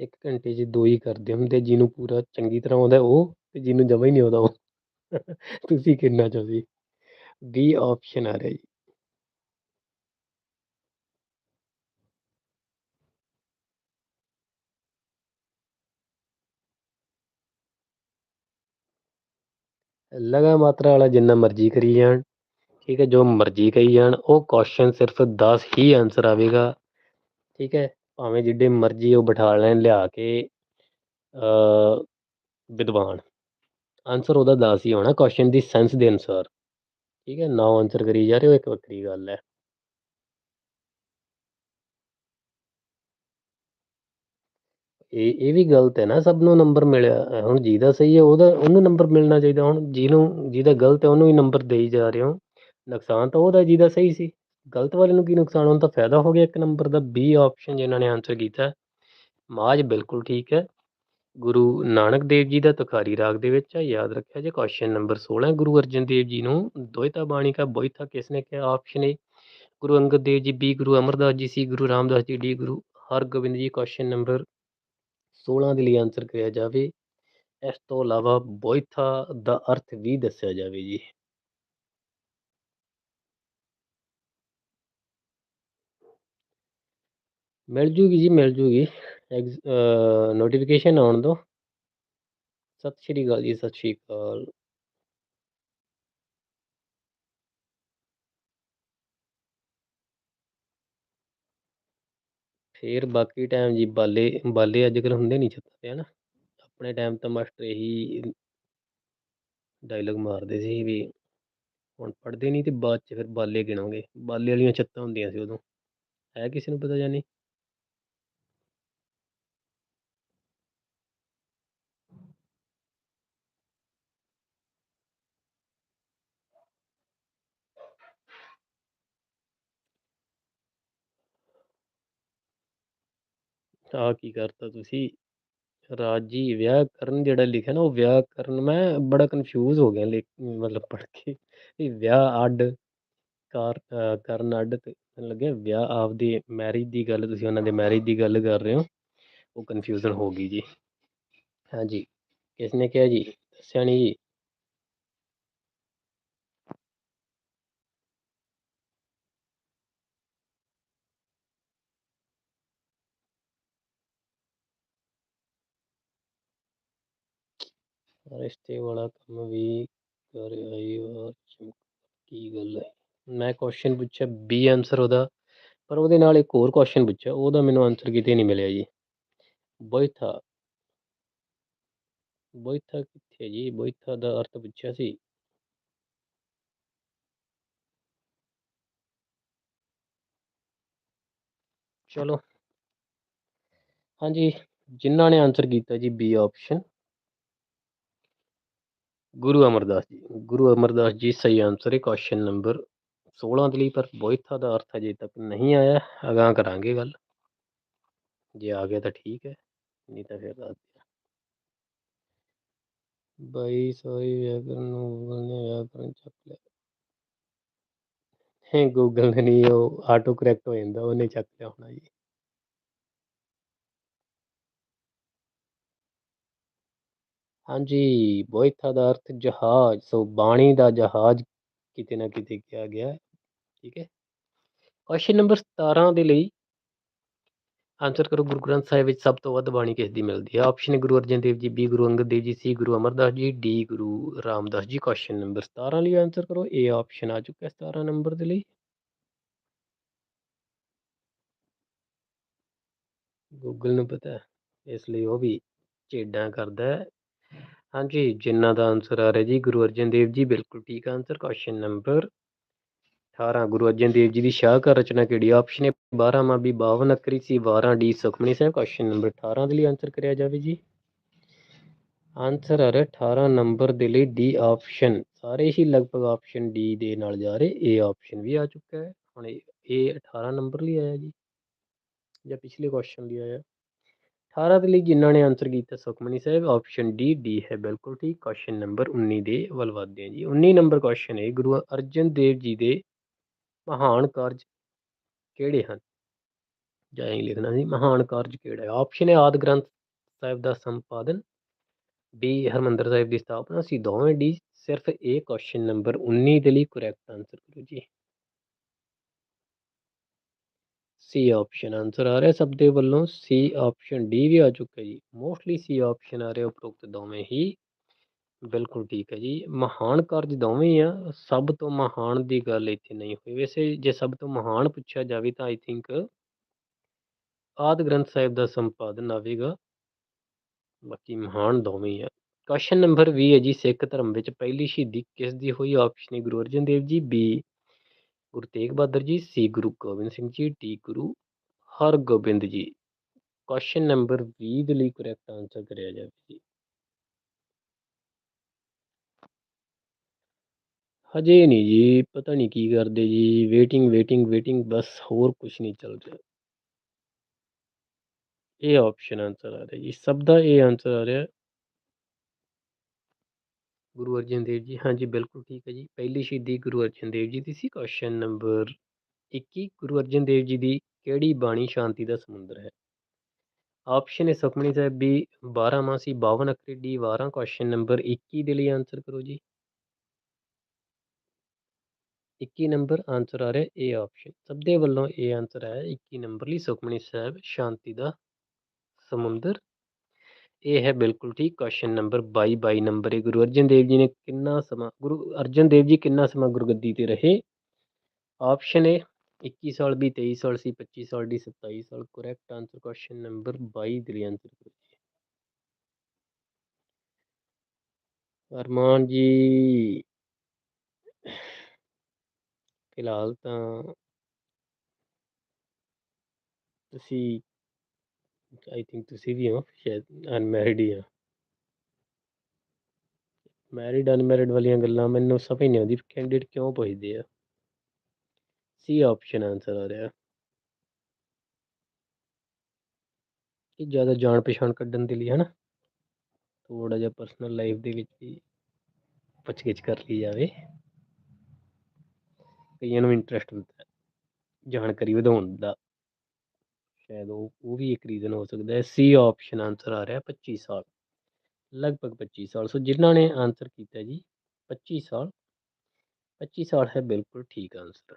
ਇੱਕ ਘੰਟੇ 'ਚ ਦੋ ਹੀ ਕਰਦੇ ਹੁੰਦੇ ਜਿਹਨੂੰ ਪੂਰਾ ਚੰਗੀ ਤਰ੍ਹਾਂ ਆਉਂਦਾ ਉਹ, ਤੇ ਜਿਹਨੂੰ ਜਮਾ ਹੀ ਨਹੀਂ ਆਉਂਦਾ ਉਹ। ਤੁਸੀਂ ਕਿੰਨਾ ਚਾਹੁੰਦੇ ਬੀ ਆਪਸ਼ਨ ਆ ਰਿਹਾ ਜੀ ਲਗਾ ਮਾਤਰਾ ਵਾਲਾ ਜਿੰਨਾ ਮਰਜ਼ੀ ਕਰੀ ਜਾਣ ਠੀਕ ਹੈ ਜੋ ਮਰਜ਼ੀ ਕਹੀ ਜਾਣ ਉਹ ਕੁਐਸਚਨ ਸਿਰਫ 10 ਹੀ ਆਨਸਰ ਆਵੇਗਾ ਠੀਕ ਹੈ ਭਾਵੇਂ ਜਿੱਡੇ ਮਰਜ਼ੀ ਉਹ ਬਿਠਾ ਲੈਣ ਲਿਆ ਕੇ ਵਿਦਵਾਨ ਆਨਸਰ ਉਹਦਾ 10 ਹੀ ਹੋਣਾ ਕੁਐਸਚਨ ਦੀ ਸੈਂਸ ਦੇ ਅਨੁਸਾਰ। ਠੀਕ ਹੈ, ਨਾ ਆਨਸਰ ਕਰੀ ਜਾ ਰਹੇ ਹੋ, ਇੱਕ ਵੱਖਰੀ ਗੱਲ ਹੈ। ਇਹ ਇਹ ਵੀ ਗਲਤ ਹੈ ਨਾ, ਸਭ ਨੂੰ ਨੰਬਰ ਮਿਲਿਆ ਹੁਣ ਜਿਹਦਾ ਸਹੀ ਹੈ, ਉਹਦਾ, ਉਹਨੂੰ ਨੰਬਰ ਮਿਲਣਾ ਚਾਹੀਦਾ, ਹੁਣ ਜਿਹਨੂੰ ਜਿਹਦਾ ਗਲਤ ਹੈ, ਉਹਨੂੰ ਹੀ ਨੰਬਰ ਦੇਈ ਜਾ ਰਹੇ ਹੋ। ਨੁਕਸਾਨ ਤਾਂ ਉਹਦਾ ਜਿਹਦਾ ਸਹੀ ਸੀ। ਗਲਤ ਵਾਲੇ ਨੂੰ ਕੀ ਨੁਕਸਾਨ ਹੁੰਦਾ ਫਾਇਦਾ ਹੋ ਗਿਆ ਇੱਕ ਨੰਬਰ ਦਾ ਬੀ ਆਪਸ਼ਨ ਜਿਨ੍ਹਾਂ ਨੇ ਆਨਸਰ ਕੀਤਾ ਮਾਜ ਬਿਲਕੁਲ ਠੀਕ ਹੈ। ਗੁਰੂ ਨਾਨਕ ਦੇਵ ਜੀ ਦਾ ਤੁਖਾਰੀ ਰਾਗ ਦੇ ਵਿੱਚ ਹੈ ਯਾਦ ਰੱਖਿਆ ਜੇ ਕੁਐਸਚਨ ਨੰਬਰ 16 ਗੁਰੂ ਅਰਜਨ ਦੇਵ ਜੀ ਨੂੰ ਦੋਇਤਾ ਬਾਣੀ ਕਾ ਬੋਇਥਾ ਕਿਸਨੇ ਕਿਹਾ? Option A Guru Angad Dev ji B Guru Amardas ji C Guru Ramdas ji D Guru Hargobind ji question number 16 ਦੇ ਲਈ ਆਨਸਰ ਕਰਿਆ ਜਾਵੇ। ਇਸ ਤੋਂ ਇਲਾਵਾ ਬੋਇਥਾ ਦਾ ਅਰਥ ਵੀ ਦੱਸਿਆ ਜਾਵੇ ਜੀ। ਮਿਲ ਜੂਗੀ ਜੀ, ਮਿਲ ਜੂਗੀ। ਨੋਟੀਫਿਕੇਸ਼ਨ ਆਉਣ ਦੋ। ਸਤਿ ਸ਼੍ਰੀ ਅਕਾਲ ਜੀ, ਸਤਿ ਸ਼੍ਰੀ ਅਕਾਲ। ਫੇਰ ਬਾਕੀ ਟਾਈਮ ਜੀ, ਬਾਲੇ ਬਾਲੇ ਅੱਜ ਕੱਲ ਹੁੰਦੇ ਨਹੀਂ ਛੱਤਾਂ ਤੇ, ਹਨਾ? ਆਪਣੇ ਟਾਈਮ ਤਾਂ ਮਾਸਟਰ ਇਹੀ ਡਾਇਲੋਗ ਮਾਰਦੇ ਸੀ ਵੀ ਹੁਣ ਪੜਦੇ ਨਹੀਂ ਤੇ ਬਾਅਦ ਚ ਫਿਰ ਬਾਲੇ ਗਿਣੋਗੇ। ਬਾਲੇ ਵਾਲੀਆਂ ਛੱਤਾਂ ਹੁੰਦੀਆਂ ਸੀ ਉਦੋਂ। ਹੈ ਕਿਸੇ ਨੂੰ ਪਤਾ ਜਾਨੀ ਆਹ ਕੀ ਕਰਤਾ ਤੁਸੀਂ? ਰਾਜੀ ਵਿਆਹ ਜਿਹੜਾ ਲਿਖਿਆ ਨਾ, ਉਹ ਵਿਆਹ ਕਰਨ ਮੈਂ ਬੜਾ ਕਨਫਿਊਜ਼ ਹੋ ਗਿਆ ਲਿਖ ਮਤਲਬ ਪੜ੍ਹ ਕੇ। ਵੀ ਵਿਆਹ ਅੱਡ, ਕਾਰ ਕਰਨ ਅੱਡ ਤੇ ਮੈਨੂੰ ਲੱਗਿਆ ਵਿਆਹ ਆਪਦੀ ਮੈਰਿਜ ਦੀ ਗੱਲ, ਤੁਸੀਂ ਉਹਨਾਂ ਦੇ ਮੈਰਿਜ ਦੀ ਗੱਲ ਕਰ ਰਹੇ ਹੋ। ਉਹ ਕਨਫਿਊਜ਼ਨ ਹੋ ਗਈ ਜੀ। ਹਾਂਜੀ, ਕਿਸ ਨੇ ਕਿਹਾ ਜੀ? ਦੱਸਿਆ ਨਹੀਂ ਜੀ। ਰਿਸ਼ਤੇ ਵਾਲਾ ਕੰਮ ਵੀ ਕਰ ਆਈ ਔਰ ਕੀ ਗੱਲ ਹੈ। ਮੈਂ ਕੁਐਸਚਨ ਪੁੱਛਿਆ ਬੀ ਆਨਸਰ ਉਹਦਾ, ਪਰ ਉਹਦੇ ਨਾਲ ਇੱਕ ਹੋਰ ਕੁਐਸਚਨ ਪੁੱਛਿਆ, ਉਹਦਾ ਮੈਨੂੰ ਆਨਸਰ ਕਿਤੇ ਨਹੀਂ ਮਿਲਿਆ ਜੀ। ਬੋਇਥਾ ਬੋਇਥਾ ਕਿੱਥੇ ਜੀ? ਬੋਇਥਾ ਦਾ ਅਰਥ ਪੁੱਛਿਆ ਸੀ। ਚਲੋ। ਹਾਂਜੀ, ਜਿਨ੍ਹਾਂ ਨੇ ਆਨਸਰ ਕੀਤਾ ਜੀ ਬੀ ਆਪਸ਼ਨ ਗੁਰੂ ਅਮਰਦਾਸ ਜੀ, ਗੁਰੂ ਅਮਰਦਾਸ ਜੀ ਸਹੀ ਆਨਸਰ ਹੈ ਕੁਐਸਚਨ ਨੰਬਰ 16 ਦੇ ਲਈ, ਪਰ ਬੋਇਥਾ ਦਾ ਅਰਥ ਅਜੇ ਤੱਕ ਨਹੀਂ ਆਇਆ, ਅਗਾਹ ਕਰਾਂਗੇ ਗੱਲ। ਜੇ ਆ ਗਿਆ ਤਾਂ ਠੀਕ ਹੈ, ਨਹੀਂ ਤਾਂ ਫਿਰ ਦੱਸ ਦਿਆ ਬਾਈ ਸੋਈ ਵਿਆਕਰਨ ਨੂੰ ਗੂਗਲ ਨੇ ਵਿਆਕਰਨ ਚੱਕ ਲਿਆ। ਹੈ ਗੂਗਲ ਨੇ ਨਹੀਂ, ਉਹ ਆਟੋ ਕਰੈਕਟ ਹੋ ਜਾਂਦਾ, ਉਹਨੇ ਚੱਕ ਲਿਆ ਹੋਣਾ ਜੀ। ਹਾਂਜੀ ਬੋਇਥਾ ਦਾ ਅਰਥ ਜਹਾਜ਼, ਸੋ ਬਾਣੀ ਦਾ ਜਹਾਜ਼ ਕਿਤੇ ਨਾ ਕਿਤੇ ਕਿਹਾ ਗਿਆ ਠੀਕ ਹੈ। ਕੁਐਸਚਨ ਨੰਬਰ 17 ਦੇ ਲਈ ਆਂਸਰ ਕਰੋ, ਗੁਰੂ ਗ੍ਰੰਥ ਸਾਹਿਬ ਵਿੱਚ ਸਭ ਤੋਂ ਵੱਧ ਬਾਣੀ ਕਿਸ ਦੀ ਮਿਲਦੀ ਹੈ? ਆਪਸ਼ਨ ਹੈ ਗੁਰੂ ਅਰਜਨ ਦੇਵ ਜੀ ਬੀ ਗੁਰੂ ਅੰਗਦ ਦੇਵ ਜੀ ਸੀ Guru Amardas ji D Guru Ramdas ji. Question number 17 ਲਈ ਆਂਸਰ ਕਰੋ ਏ ਆਪਸ਼ਨ ਆ ਚੁੱਕਾ 17 ਨੰਬਰ ਦੇ ਲਈ। ਗੂਗਲ ਨੂੰ ਪਤਾ ਇਸ ਲਈ ਉਹ ਵੀ ਝੇਡਾਂ ਕਰਦਾ ਹੈ। ਹਾਂਜੀ ਜਿਨ੍ਹਾਂ ਦਾ ਆਨਸਰ ਆ ਰਿਹਾ ਜੀ, ਗੁਰੂ ਅਰਜਨ ਦੇਵ ਜੀ, ਬਿਲਕੁਲ ਠੀਕ answer question number 18 Guru Arjan Dev ji ਦੀ ਸ਼ਾਹਕਾਰ ਰਚਨਾ ਕਿਹੜੀ ਆਪਸ਼ਨ ਹੈ 12 ਮਾਂ ਵੀ 52 ਅੱਖਰੀ C 12 D Sukhmani Sahib question number 18 ਦੇ ਲਈ ਆਂਸਰ ਕਰਿਆ ਜਾਵੇ ਜੀ। ਆਂਸਰ ਆ ਰਿਹਾ 18 ਨੰਬਰ ਦੇ ਲਈ ਡੀ ਆਪਸ਼ਨ ਸਾਰੇ ਹੀ ਲਗਭਗ ਆਪਸ਼ਨ ਡੀ ਦੇ ਨਾਲ ਜਾ ਰਹੇ ਏ ਆਪਸ਼ਨ ਵੀ ਆ ਚੁੱਕਾ ਹੈ, ਹੁਣ ਇਹ 18 ਨੰਬਰ ਲਈ ਆਇਆ ਜੀ, ਜਾਂ ਪਿਛਲੇ ਕੁਐਸਚਨ ਲਈ ਆਇਆ। 18 ਦੇ ਲਈ ਜਿਨ੍ਹਾਂ ਨੇ ਆਨਸਰ ਕੀਤਾ Sukhmani Sahib option D D ਹੈ, ਬਿਲਕੁਲ ਠੀਕ। ਕੁਐਸਚਨ ਨੰਬਰ 19 ਦੇ ਵੱਲ ਵਧਦੇ ਹਾਂ ਜੀ। 19 ਨੰਬਰ ਕੁਐਸਚਨ ਹੈ, ਗੁਰੂ ਅਰਜਨ ਦੇਵ ਜੀ ਦੇ ਮਹਾਨ ਕਾਰਜ ਕਿਹੜੇ ਹਨ? ਜਾਂ ਇਹ ਲਿਖਣਾ ਸੀ, ਮਹਾਨ ਕਾਰਜ ਕਿਹੜਾ ਹੈ? ਆਪਸ਼ਨ ਹੈ ਆਦ ਗ੍ਰੰਥ ਸਾਹਿਬ ਦਾ ਸੰਪਾਦਨ। ਬੀ ਹਰਮੰਦਰ ਸਾਹਿਬ ਦੀ ਸਥਾਪਨਾ। ਸੀ ਦੋਵੇਂ ਡੀ ਸਿਰਫ ਇਹ ਕੁਐਸਚਨ ਨੰਬਰ 19 ਦੇ ਲਈ ਕਰੈਕਟ ਆਨਸਰ ਕਰੋ ਜੀ। ਸੀ ਆਪਸ਼ਨ ਆਨਸਰ ਆ ਰਿਹਾ ਸਭ ਦੇ ਵੱਲੋਂ। ਸੀ ਆਪਸ਼ਨ ਡੀ ਵੀ ਆ ਚੁੱਕਾ ਜੀ। ਮੋਸਟਲੀ ਸੀ ਆਪਸ਼ਨ ਆ ਰਿਹਾ ਉਪਰੋਕਤ ਦੋਵੇਂ ਹੀ। ਬਿਲਕੁਲ ਠੀਕ ਹੈ ਜੀ। ਮਹਾਨ ਕਾਰਜ ਦੋਵੇਂ ਆ। ਸਭ ਤੋਂ ਮਹਾਨ ਦੀ ਗੱਲ ਇੱਥੇ ਨਹੀਂ ਹੋਈ। ਵੈਸੇ ਜੇ ਸਭ ਤੋਂ ਮਹਾਨ ਪੁੱਛਿਆ ਜਾਵੇ ਤਾਂ ਆਈ ਥਿੰਕ ਆਦ ਗ੍ਰੰਥ ਸਾਹਿਬ ਦਾ ਸੰਪਾਦਨ ਆਵੇਗਾ। ਬਾਕੀ ਮਹਾਨ ਦੋਵੇਂ ਆ। ਕੁਐਸਚਨ ਨੰਬਰ 20 ਹੈ ਜੀ, ਸਿੱਖ ਧਰਮ ਵਿੱਚ ਪਹਿਲੀ ਸ਼ਹੀਦੀ ਕਿਸ ਦੀ ਹੋਈ? ਆਪਸ਼ਨ ਹੈ ਗੁਰੂ ਅਰਜਨ ਦੇਵ ਜੀ ਬੀ ਗੁਰੂ ਤੇਗ ਬਹਾਦਰ ਜੀ ਸੀ Guru Gobind Singh ji, D Guru Hargobind ji. Question number 20 ਦੇ ਲਈ ਕਰੈਕਟ ਆਨਸਰ ਕਰਿਆ ਜਾਵੇ ਜੀ। ਹਜੇ ਨਹੀਂ ਜੀ, ਪਤਾ ਨਹੀਂ ਕੀ ਕਰਦੇ ਜੀ। ਵੇਟਿੰਗ ਵੇਟਿੰਗ ਵੇਟਿੰਗ ਬਸ ਹੋਰ ਕੁਝ ਨਹੀਂ ਚੱਲ ਰਿਹਾ। ਇਹ ਆਪਸ਼ਨ ਆਨਸਰ ਆ ਰਿਹਾ ਜੀ। ਸਭ ਦਾ ਇਹ ਆਨਸਰ ਆ ਰਿਹਾ। ਗੁਰੂ ਅਰਜਨ ਦੇਵ ਜੀ। ਹਾਂਜੀ, ਬਿਲਕੁਲ ਠੀਕ ਹੈ ਜੀ। ਪਹਿਲੀ ਸ਼ਹੀਦੀ ਗੁਰੂ ਅਰਜਨ ਦੇਵ ਜੀ ਦੀ ਸੀ। ਕੁਐਸਚਨ ਨੰਬਰ 21 ਗੁਰੂ ਅਰਜਨ ਦੇਵ ਜੀ ਦੀ ਕਿਹੜੀ ਬਾਣੀ ਸ਼ਾਂਤੀ ਦਾ ਸਮੁੰਦਰ ਹੈ? ਆਪਸ਼ਨ ਹੈ ਸੁਖਮਨੀ ਸਾਹਿਬ ਵੀ 12 ਮਾਸੀ 52 ਅੱਖਰੀ ਡੀ 12 ਕੁਐਸਚਨ ਨੰਬਰ 21 ਦੇ ਲਈ ਆਨਸਰ ਕਰੋ ਜੀ। 21 ਨੰਬਰ ਆਨਸਰ ਆ ਰਿਹਾ ਏ ਆਪਸ਼ਨ ਸਭ ਦੇ ਵੱਲੋਂ ਇਹ ਆਨਸਰ ਹੈ। 21 ਨੰਬਰ ਲਈ ਸੁਖਮਨੀ ਸਾਹਿਬ ਸ਼ਾਂਤੀ ਦਾ ਸਮੁੰਦਰ ਇਹ ਹੈ ਬਿਲਕੁਲ ਠੀਕ ਕੁਐਸਚਨ ਨੰਬਰ 22 22 ਨੰਬਰ ਹੈ ਗੁਰੂ ਅਰਜਨ ਦੇਵ ਜੀ ਨੇ ਕਿੰਨਾ ਸਮਾਂ, ਗੁਰੂ ਅਰਜਨ ਦੇਵ ਜੀ ਕਿੰਨਾ ਸਮਾਂ ਗੁਰਗੱਦੀ ਤੇ ਰਹੇ? ਆਪਸ਼ਨ ਹੈ 21 ਸਾਲ ਵੀ 23 ਸਾਲ ਸੀ 25 ਸਾਲ ਦੀ 27 ਸਾਲ। ਕਰੈਕਟ ਆਨਸਰ ਕੁਐਸਚਨ ਨੰਬਰ 22 ਦੇ ਲਈ ਆਨਸਰ ਕਰੋ ਜੀ। ਅਰਮਾਨ ਜੀ, ਫਿਲਹਾਲ ਤਾਂ ਤੁਸੀਂ ਆਈ ਥਿੰਕ ਤੁਸੀਂ ਵੀ ਹੋ, ਸ਼ਾਇਦ ਅਨਮੈਰਿਡ ਹੀ ਆ। ਮੈਰਿਡ ਅਨਮੈਰਿਡ ਵਾਲੀਆਂ ਗੱਲਾਂ ਮੈਨੂੰ ਸਮਝ ਨਹੀਂ ਆਉਂਦੀ ਕੈਂਡੀਡੇਟ ਕਿਉਂ ਪੁੱਛਦੇ ਆ? ਸੀ ਆਪਸ਼ਨ ਆਨਸਰ ਆ ਰਿਹਾ। ਕਿ ਜ਼ਿਆਦਾ ਜਾਣ ਪਛਾਣ ਕੱਢਣ ਦੇ ਲਈ ਹੈ ਨਾ ਥੋੜਾ ਜਿਹਾ ਪਰਸਨਲ ਲਾਈਫ ਦੇ ਵਿੱਚ ਵੀ ਪੁੱਛਗਿੱਛ ਕਰ ਲਈ ਜਾਵੇ। ਕਈਆਂ ਨੂੰ ਇੰਟਰਸਟ ਹੁੰਦਾ, ਜਾਣਕਾਰੀ ਵਧਾਉਣ ਦਾ। ਸ਼ਾਇਦ ਉਹ ਉਹ ਵੀ ਇੱਕ ਰੀਜ਼ਨ ਹੋ ਸਕਦਾ ਹੈ ਸੀ ਆਪਸ਼ਨ ਆਨਸਰ ਆ ਰਿਹਾ 25 ਸਾਲ ਲਗਭਗ 25 ਸਾਲ ਸੋ ਜਿਨ੍ਹਾਂ ਨੇ ਆਨਸਰ ਕੀਤਾ ਜੀ 25 ਸਾਲ 25 ਸਾਲ ਹੈ ਬਿਲਕੁਲ ਠੀਕ ਆਨਸਰ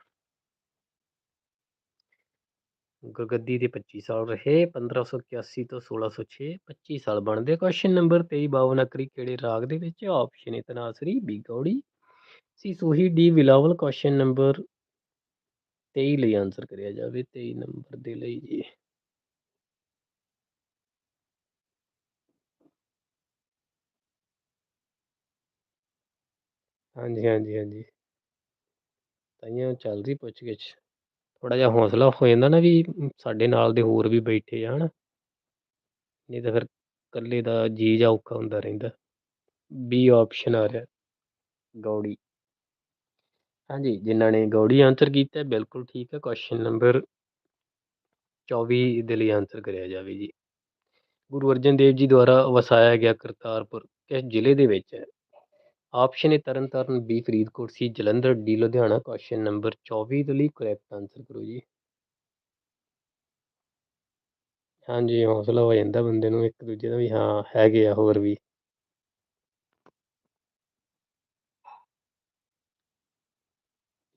ਗੁਰਗੱਦੀ ਦੇ 25 ਸਾਲ ਰਹੇ 1581 ਤੋਂ 1606 25 ਸਾਲ ਬਣਦੇ ਕੁਐਸਚਨ ਨੰਬਰ 23 52 ਅਕਰੀ ਕਿਹੜੇ ਰਾਗ ਦੇ ਵਿੱਚ ਆਪਸ਼ਨ ਹੈ Dhanasri B Gauri C Suhi D Bilawal question number 23 ਲਈ ਆਨਸਰ ਕਰਿਆ ਜਾਵੇ 23 ਨੰਬਰ ਦੇ ਲਈ ਜੀ ਹਾਂਜੀ ਹਾਂਜੀ ਹਾਂਜੀ। ਤਾਈਆਂ ਚੱਲ ਰਹੀ ਪੁੱਛ ਗਿੱਛ ਥੋੜਾ ਜਿਹਾ ਹੌਸਲਾ ਹੋ ਜਾਂਦਾ ਨਾ ਵੀ ਸਾਡੇ ਨਾਲ ਦੇ ਹੋਰ ਵੀ ਬੈਠੇ ਆ ਹਨਾ ਨਹੀਂ ਤਾਂ ਫਿਰ ਇਕੱਲੇ ਦਾ ਜੀਅ ਜਾ ਔਖਾ ਹੁੰਦਾ ਰਹਿੰਦਾ। ਬੀ ਆਪਸ਼ਨ ਆ ਰਿਹਾ। ਗੌੜੀ। ਹਾਂਜੀ, ਜਿਨ੍ਹਾਂ ਨੇ ਗੌੜੀ ਆਂਸਰ ਕੀਤਾ, ਬਿਲਕੁਲ ਠੀਕ ਹੈ। ਕੁਐਸਚਨ ਨੰਬਰ 24 ਦੇ ਲਈ ਆਨਸਰ ਕਰਿਆ ਜਾਵੇ ਜੀ। ਗੁਰੂ ਅਰਜਨ ਦੇਵ ਜੀ ਦੁਆਰਾ ਵਸਾਇਆ ਗਿਆ ਕਰਤਾਰਪੁਰ, ਕਿਸ ਜ਼ਿਲ੍ਹੇ ਦੇ ਵਿੱਚ ਹੈ? ਆਪਸ਼ਨ ਹੈ Tarn Taran B Faridkot, C Jalandhar, D Ludhiana. Question number 24 ਦੇ ਲਈ ਕਰੈਕਟ ਆਨਸਰ ਕਰੋ ਜੀ। ਹਾਂਜੀ, ਹੌਸਲਾ ਹੋ ਜਾਂਦਾ ਬੰਦੇ ਨੂੰ, ਇੱਕ ਦੂਜੇ ਦਾ ਵੀ, ਹਾਂ, ਹੈਗੇ ਆ ਹੋਰ ਵੀ।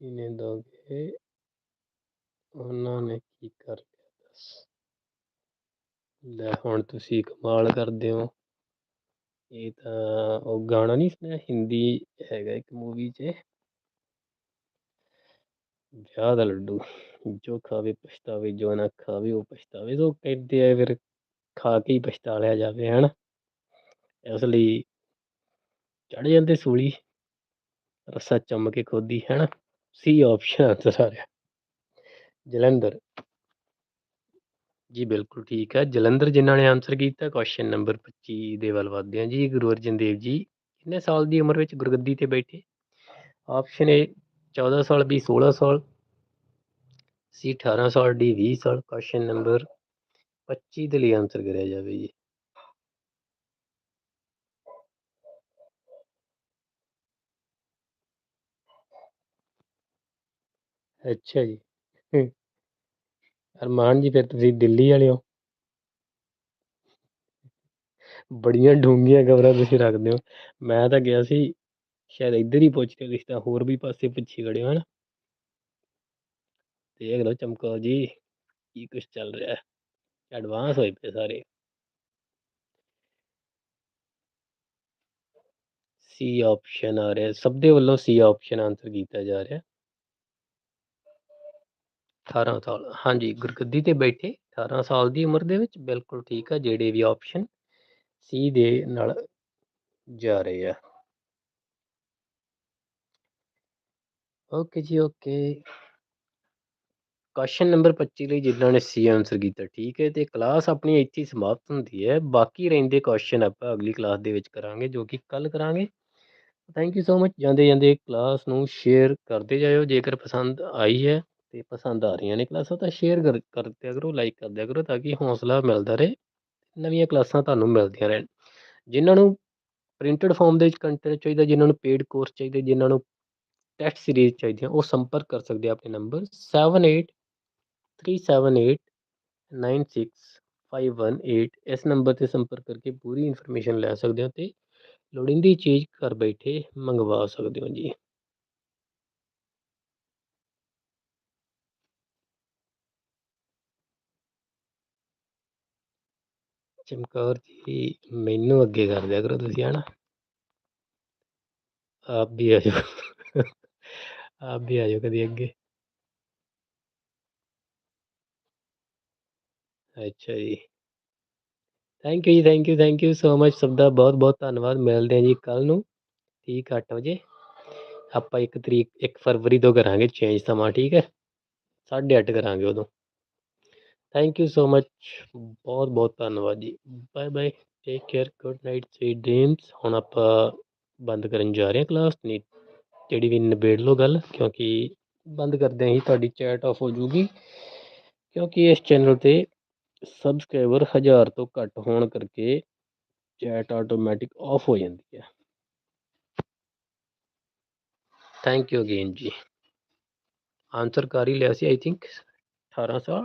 ਇਹਨੇ ਦੋਗੇ? ਉਹਨਾਂ ਨੇ ਕੀ ਕਰ ਲਿਆ? ਦੱਸ। ਲੈ, ਹੁਣ ਤੁਸੀਂ ਕਮਾਲ ਕਰਦੇ ਹੋ। ਇਹ ਤਾਂ ਉਹ ਗਾਣਾ ਨਹੀਂ ਸੁਣਿਆ ਹਿੰਦੀ ਹੈਗਾ ਇੱਕ ਮੂਵੀ 'ਚ ਵਿਆਹ ਦਾ ਲੱਡੂ ਜੋ ਖਾਵੇ ਪਛਤਾਵੇ ਜੋ ਨਾ ਖਾਵੇ ਉਹ ਪਛਤਾਵੇ ਸੋ ਕਹਿੰਦੇ ਆ ਫਿਰ ਖਾ ਕੇ ਹੀ ਪਛਤਾ ਲਿਆ ਜਾਵੇ ਹਨ ਇਸ ਲਈ ਚੜ ਜਾਂਦੇ ਸੂਲੀ ਰੱਸਾ ਚੁੰਮ ਕੇ ਖੋਦੀ ਹੈ ਨਾ ਸੀ ਆਪਸ਼ਨ ਆਂਸਰ ਆ ਰਿਹਾ ਜਲੰਧਰ ਜੀ ਬਿਲਕੁਲ ਠੀਕ ਹੈ ਜਲੰਧਰ ਜਿਨ੍ਹਾਂ ਨੇ ਆਨਸਰ ਕੀਤਾ ਕੁਐਸਚਨ ਨੰਬਰ 25 ਦੇ ਵੱਲ ਵਧਦੇ ਹਾਂ ਜੀ ਗੁਰੂ ਅਰਜਨ ਦੇਵ ਜੀ ਕਿੰਨੇ ਸਾਲ ਦੀ ਉਮਰ ਵਿੱਚ ਗੁਰਗੱਦੀ ਤੇ ਬੈਠੇ ਆਪਸ਼ਨ ਏ 14 ਸਾਲ ਬੀ 16 ਸਾਲ ਸੀ 18 ਸਾਲ ਡੀ 20 ਸਾਲ ਕੁਐਸਚਨ ਨੰਬਰ 25 ਦੇ ਲਈ ਆਨਸਰ ਕਰਿਆ ਜਾਵੇ ਜੀ ਅੱਛਾ ਜੀ ਹੂੰ। ਅਰਮਾਨ ਜੀ ਫਿਰ ਤੁਸੀਂ ਦਿੱਲੀ ਵਾਲੇ ਹੋ ਬੜੀਆਂ ਡੂੰਘੀਆਂ ਖਬਰਾਂ ਤੁਸੀਂ ਰੱਖਦੇ ਹੋ ਮੈਂ ਤਾਂ ਗਿਆ ਸੀ ਸ਼ਾਇਦ ਇੱਧਰ ਹੀ ਪੁੱਛ ਕੇ ਤੁਸੀਂ ਤਾਂ ਹੋਰ ਵੀ ਪਾਸੇ ਪਿੱਛੇ ਖੜੇ ਹੋ ਹਨਾ ਦੇਖ ਲਓ ਚਮਕੌਰ ਜੀ ਕੀ ਕੁਛ ਚੱਲ ਰਿਹਾ ਹੈ ਐਡਵਾਂਸ ਹੋਏ ਪਏ ਸਾਰੇ ਸੀ ਆਪਸ਼ਨ ਆ ਰਿਹਾ ਸਭ ਦੇ ਵੱਲੋਂ ਸੀ ਆਪਸ਼ਨ ਆਨਸਰ ਕੀਤਾ ਜਾ ਰਿਹਾ 18 ਸਾਲ, ਹਾਂਜੀ, ਗੁਰਗੱਦੀ ਤੇ ਬੈਠੇ 18 ਸਾਲ ਦੀ ਉਮਰ ਦੇ ਵਿੱਚ, ਬਿਲਕੁਲ ਠੀਕ ਆ, ਜਿਹੜੇ ਵੀ ਆਪਸ਼ਨ ਸੀ ਦੇ ਨਾਲ ਜਾ ਰਹੇ ਆ। ਓਕੇ ਜੀ ਓਕੇ ਕੁਐਸਚਨ ਨੰਬਰ 25 ਲਈ ਜਿਨ੍ਹਾਂ ਨੇ ਸੀ ਆਨਸਰ ਕੀਤਾ, ਠੀਕ ਹੈ, ਤੇ ਕਲਾਸ ਆਪਣੀ ਇੱਥੇ ਹੀ ਸਮਾਪਤ ਹੁੰਦੀ ਹੈ। ਬਾਕੀ ਰਹਿੰਦੇ ਕੁਐਸਚਨ ਆਪਾਂ ਅਗਲੀ ਕਲਾਸ ਦੇ ਵਿੱਚ ਕਰਾਂਗੇ, ਜੋ ਕਿ ਕੱਲ ਕਰਾਂਗੇ। ਥੈਂਕ ਯੂ ਸੋ ਮਚ ਜਾਂਦੇ ਜਾਂਦੇ ਕਲਾਸ ਨੂੰ ਸ਼ੇਅਰ ਕਰਦੇ ਜਾਇਓ, ਜੇਕਰ ਪਸੰਦ ਆਈ ਹੈ। ਤੇ ਪਸੰਦ ਆ ਰਹੀਆਂ ਨੇ ਕਲਾਸਾਂ, ਤਾਂ ਸ਼ੇਅਰ ਕਰ ਕਰ ਦਿਆ ਕਰੋ ਲਾਈਕ ਕਰ ਦਿਆ ਕਰੋ, ਤਾਂ ਕਿ ਹੌਸਲਾ ਮਿਲਦਾ ਰਹੇ, ਨਵੀਆਂ ਕਲਾਸਾਂ ਤੁਹਾਨੂੰ ਮਿਲਦੀਆਂ ਰਹਿਣ। ਜਿਨ੍ਹਾਂ ਨੂੰ ਪ੍ਰਿੰਟਡ ਫਾਰਮ ਦੇ ਵਿੱਚ ਕੰਟੈਂਟ ਚਾਹੀਦਾ, ਜਿਨ੍ਹਾਂ ਨੂੰ ਪੇਡ ਕੋਰਸ ਚਾਹੀਦੇ, ਜਿਨ੍ਹਾਂ ਨੂੰ ਟੈਸਟ ਸੀਰੀਜ਼ ਚਾਹੀਦੀਆਂ, ਉਹ ਸੰਪਰਕ ਕਰ ਸਕਦੇ ਆ ਆਪਣੇ ਨੰਬਰ 7837896518 ਇਸ ਨੰਬਰ ਤੇ ਸੰਪਰਕ ਕਰਕੇ ਪੂਰੀ ਇਨਫੋਰਮੇਸ਼ਨ ਲੈ ਸਕਦੇ ਹੋ ਤੇ ਲੋੜੀਂਦੀ ਚੀਜ਼ ਘਰ ਬੈਠੇ ਮੰਗਵਾ ਸਕਦੇ ਹੋ ਜੀ। ਚਮਕੌਰ ਜੀ, ਮੈਨੂੰ ਅੱਗੇ ਕਰ ਦਿਆ ਕਰੋ ਤੁਸੀਂ, ਹਨਾ? ਆਪ ਵੀ ਆ ਜਾਓ। ਆਪ ਵੀ ਆ ਜਾਓ ਕਦੀ ਅੱਗੇ। ਅੱਛਾ ਜੀ। ਥੈਂਕ ਯੂ ਜੀ thank you thank you so much ਸਭ ਦਾ ਬਹੁਤ ਬਹੁਤ ਧੰਨਵਾਦ। ਮਿਲਦੇ ਹਾਂ ਜੀ ਕੱਲ ਨੂੰ ਠੀਕ 8 ਵਜੇ। ਆਪਾਂ ਇੱਕ ਤਰੀਕ 1 ਫਰਵਰੀ ਤੋਂ ਕਰਾਂਗੇ ਚੇਂਜ ਸਮਾਂ, ਠੀਕ ਹੈ? 8:30 ਕਰਾਂਗੇ ਉਦੋਂ। ਥੈਂਕ ਯੂ ਸੋ ਮਚ ਬਹੁਤ ਬਹੁਤ ਧੰਨਵਾਦ ਜੀ bye bye take care good night sweet dreams ਹੁਣ ਆਪਾਂ ਬੰਦ ਕਰਨ ਜਾ ਰਹੇ ਹਾਂ ਕਲਾਸ ਨਹੀਂ ਜਿਹੜੀ ਵੀ ਨਿਬੇੜ ਲਓ ਗੱਲ ਕਿਉਂਕਿ ਬੰਦ ਕਰਦਿਆਂ ਹੀ ਤੁਹਾਡੀ ਚੈਟ ਆਫ ਹੋ ਜੂਗੀ ਕਿਉਂਕਿ ਇਸ ਚੈਨਲ ਤੇ ਸਬਸਕ੍ਰਾਈਬਰ ਹਜ਼ਾਰ ਤੋਂ ਘੱਟ ਹੋਣ ਕਰਕੇ ਚੈਟ ਆਟੋਮੈਟਿਕ ਆਫ ਹੋ ਜਾਂਦੀ ਹੈ ਥੈਂਕ ਯੂ ਅਗੇਨ ਜੀ ਆਨਸਰ ਕਰ ਹੀ ਲਿਆ ਸੀ ਆਈ ਥਿੰਕ 1800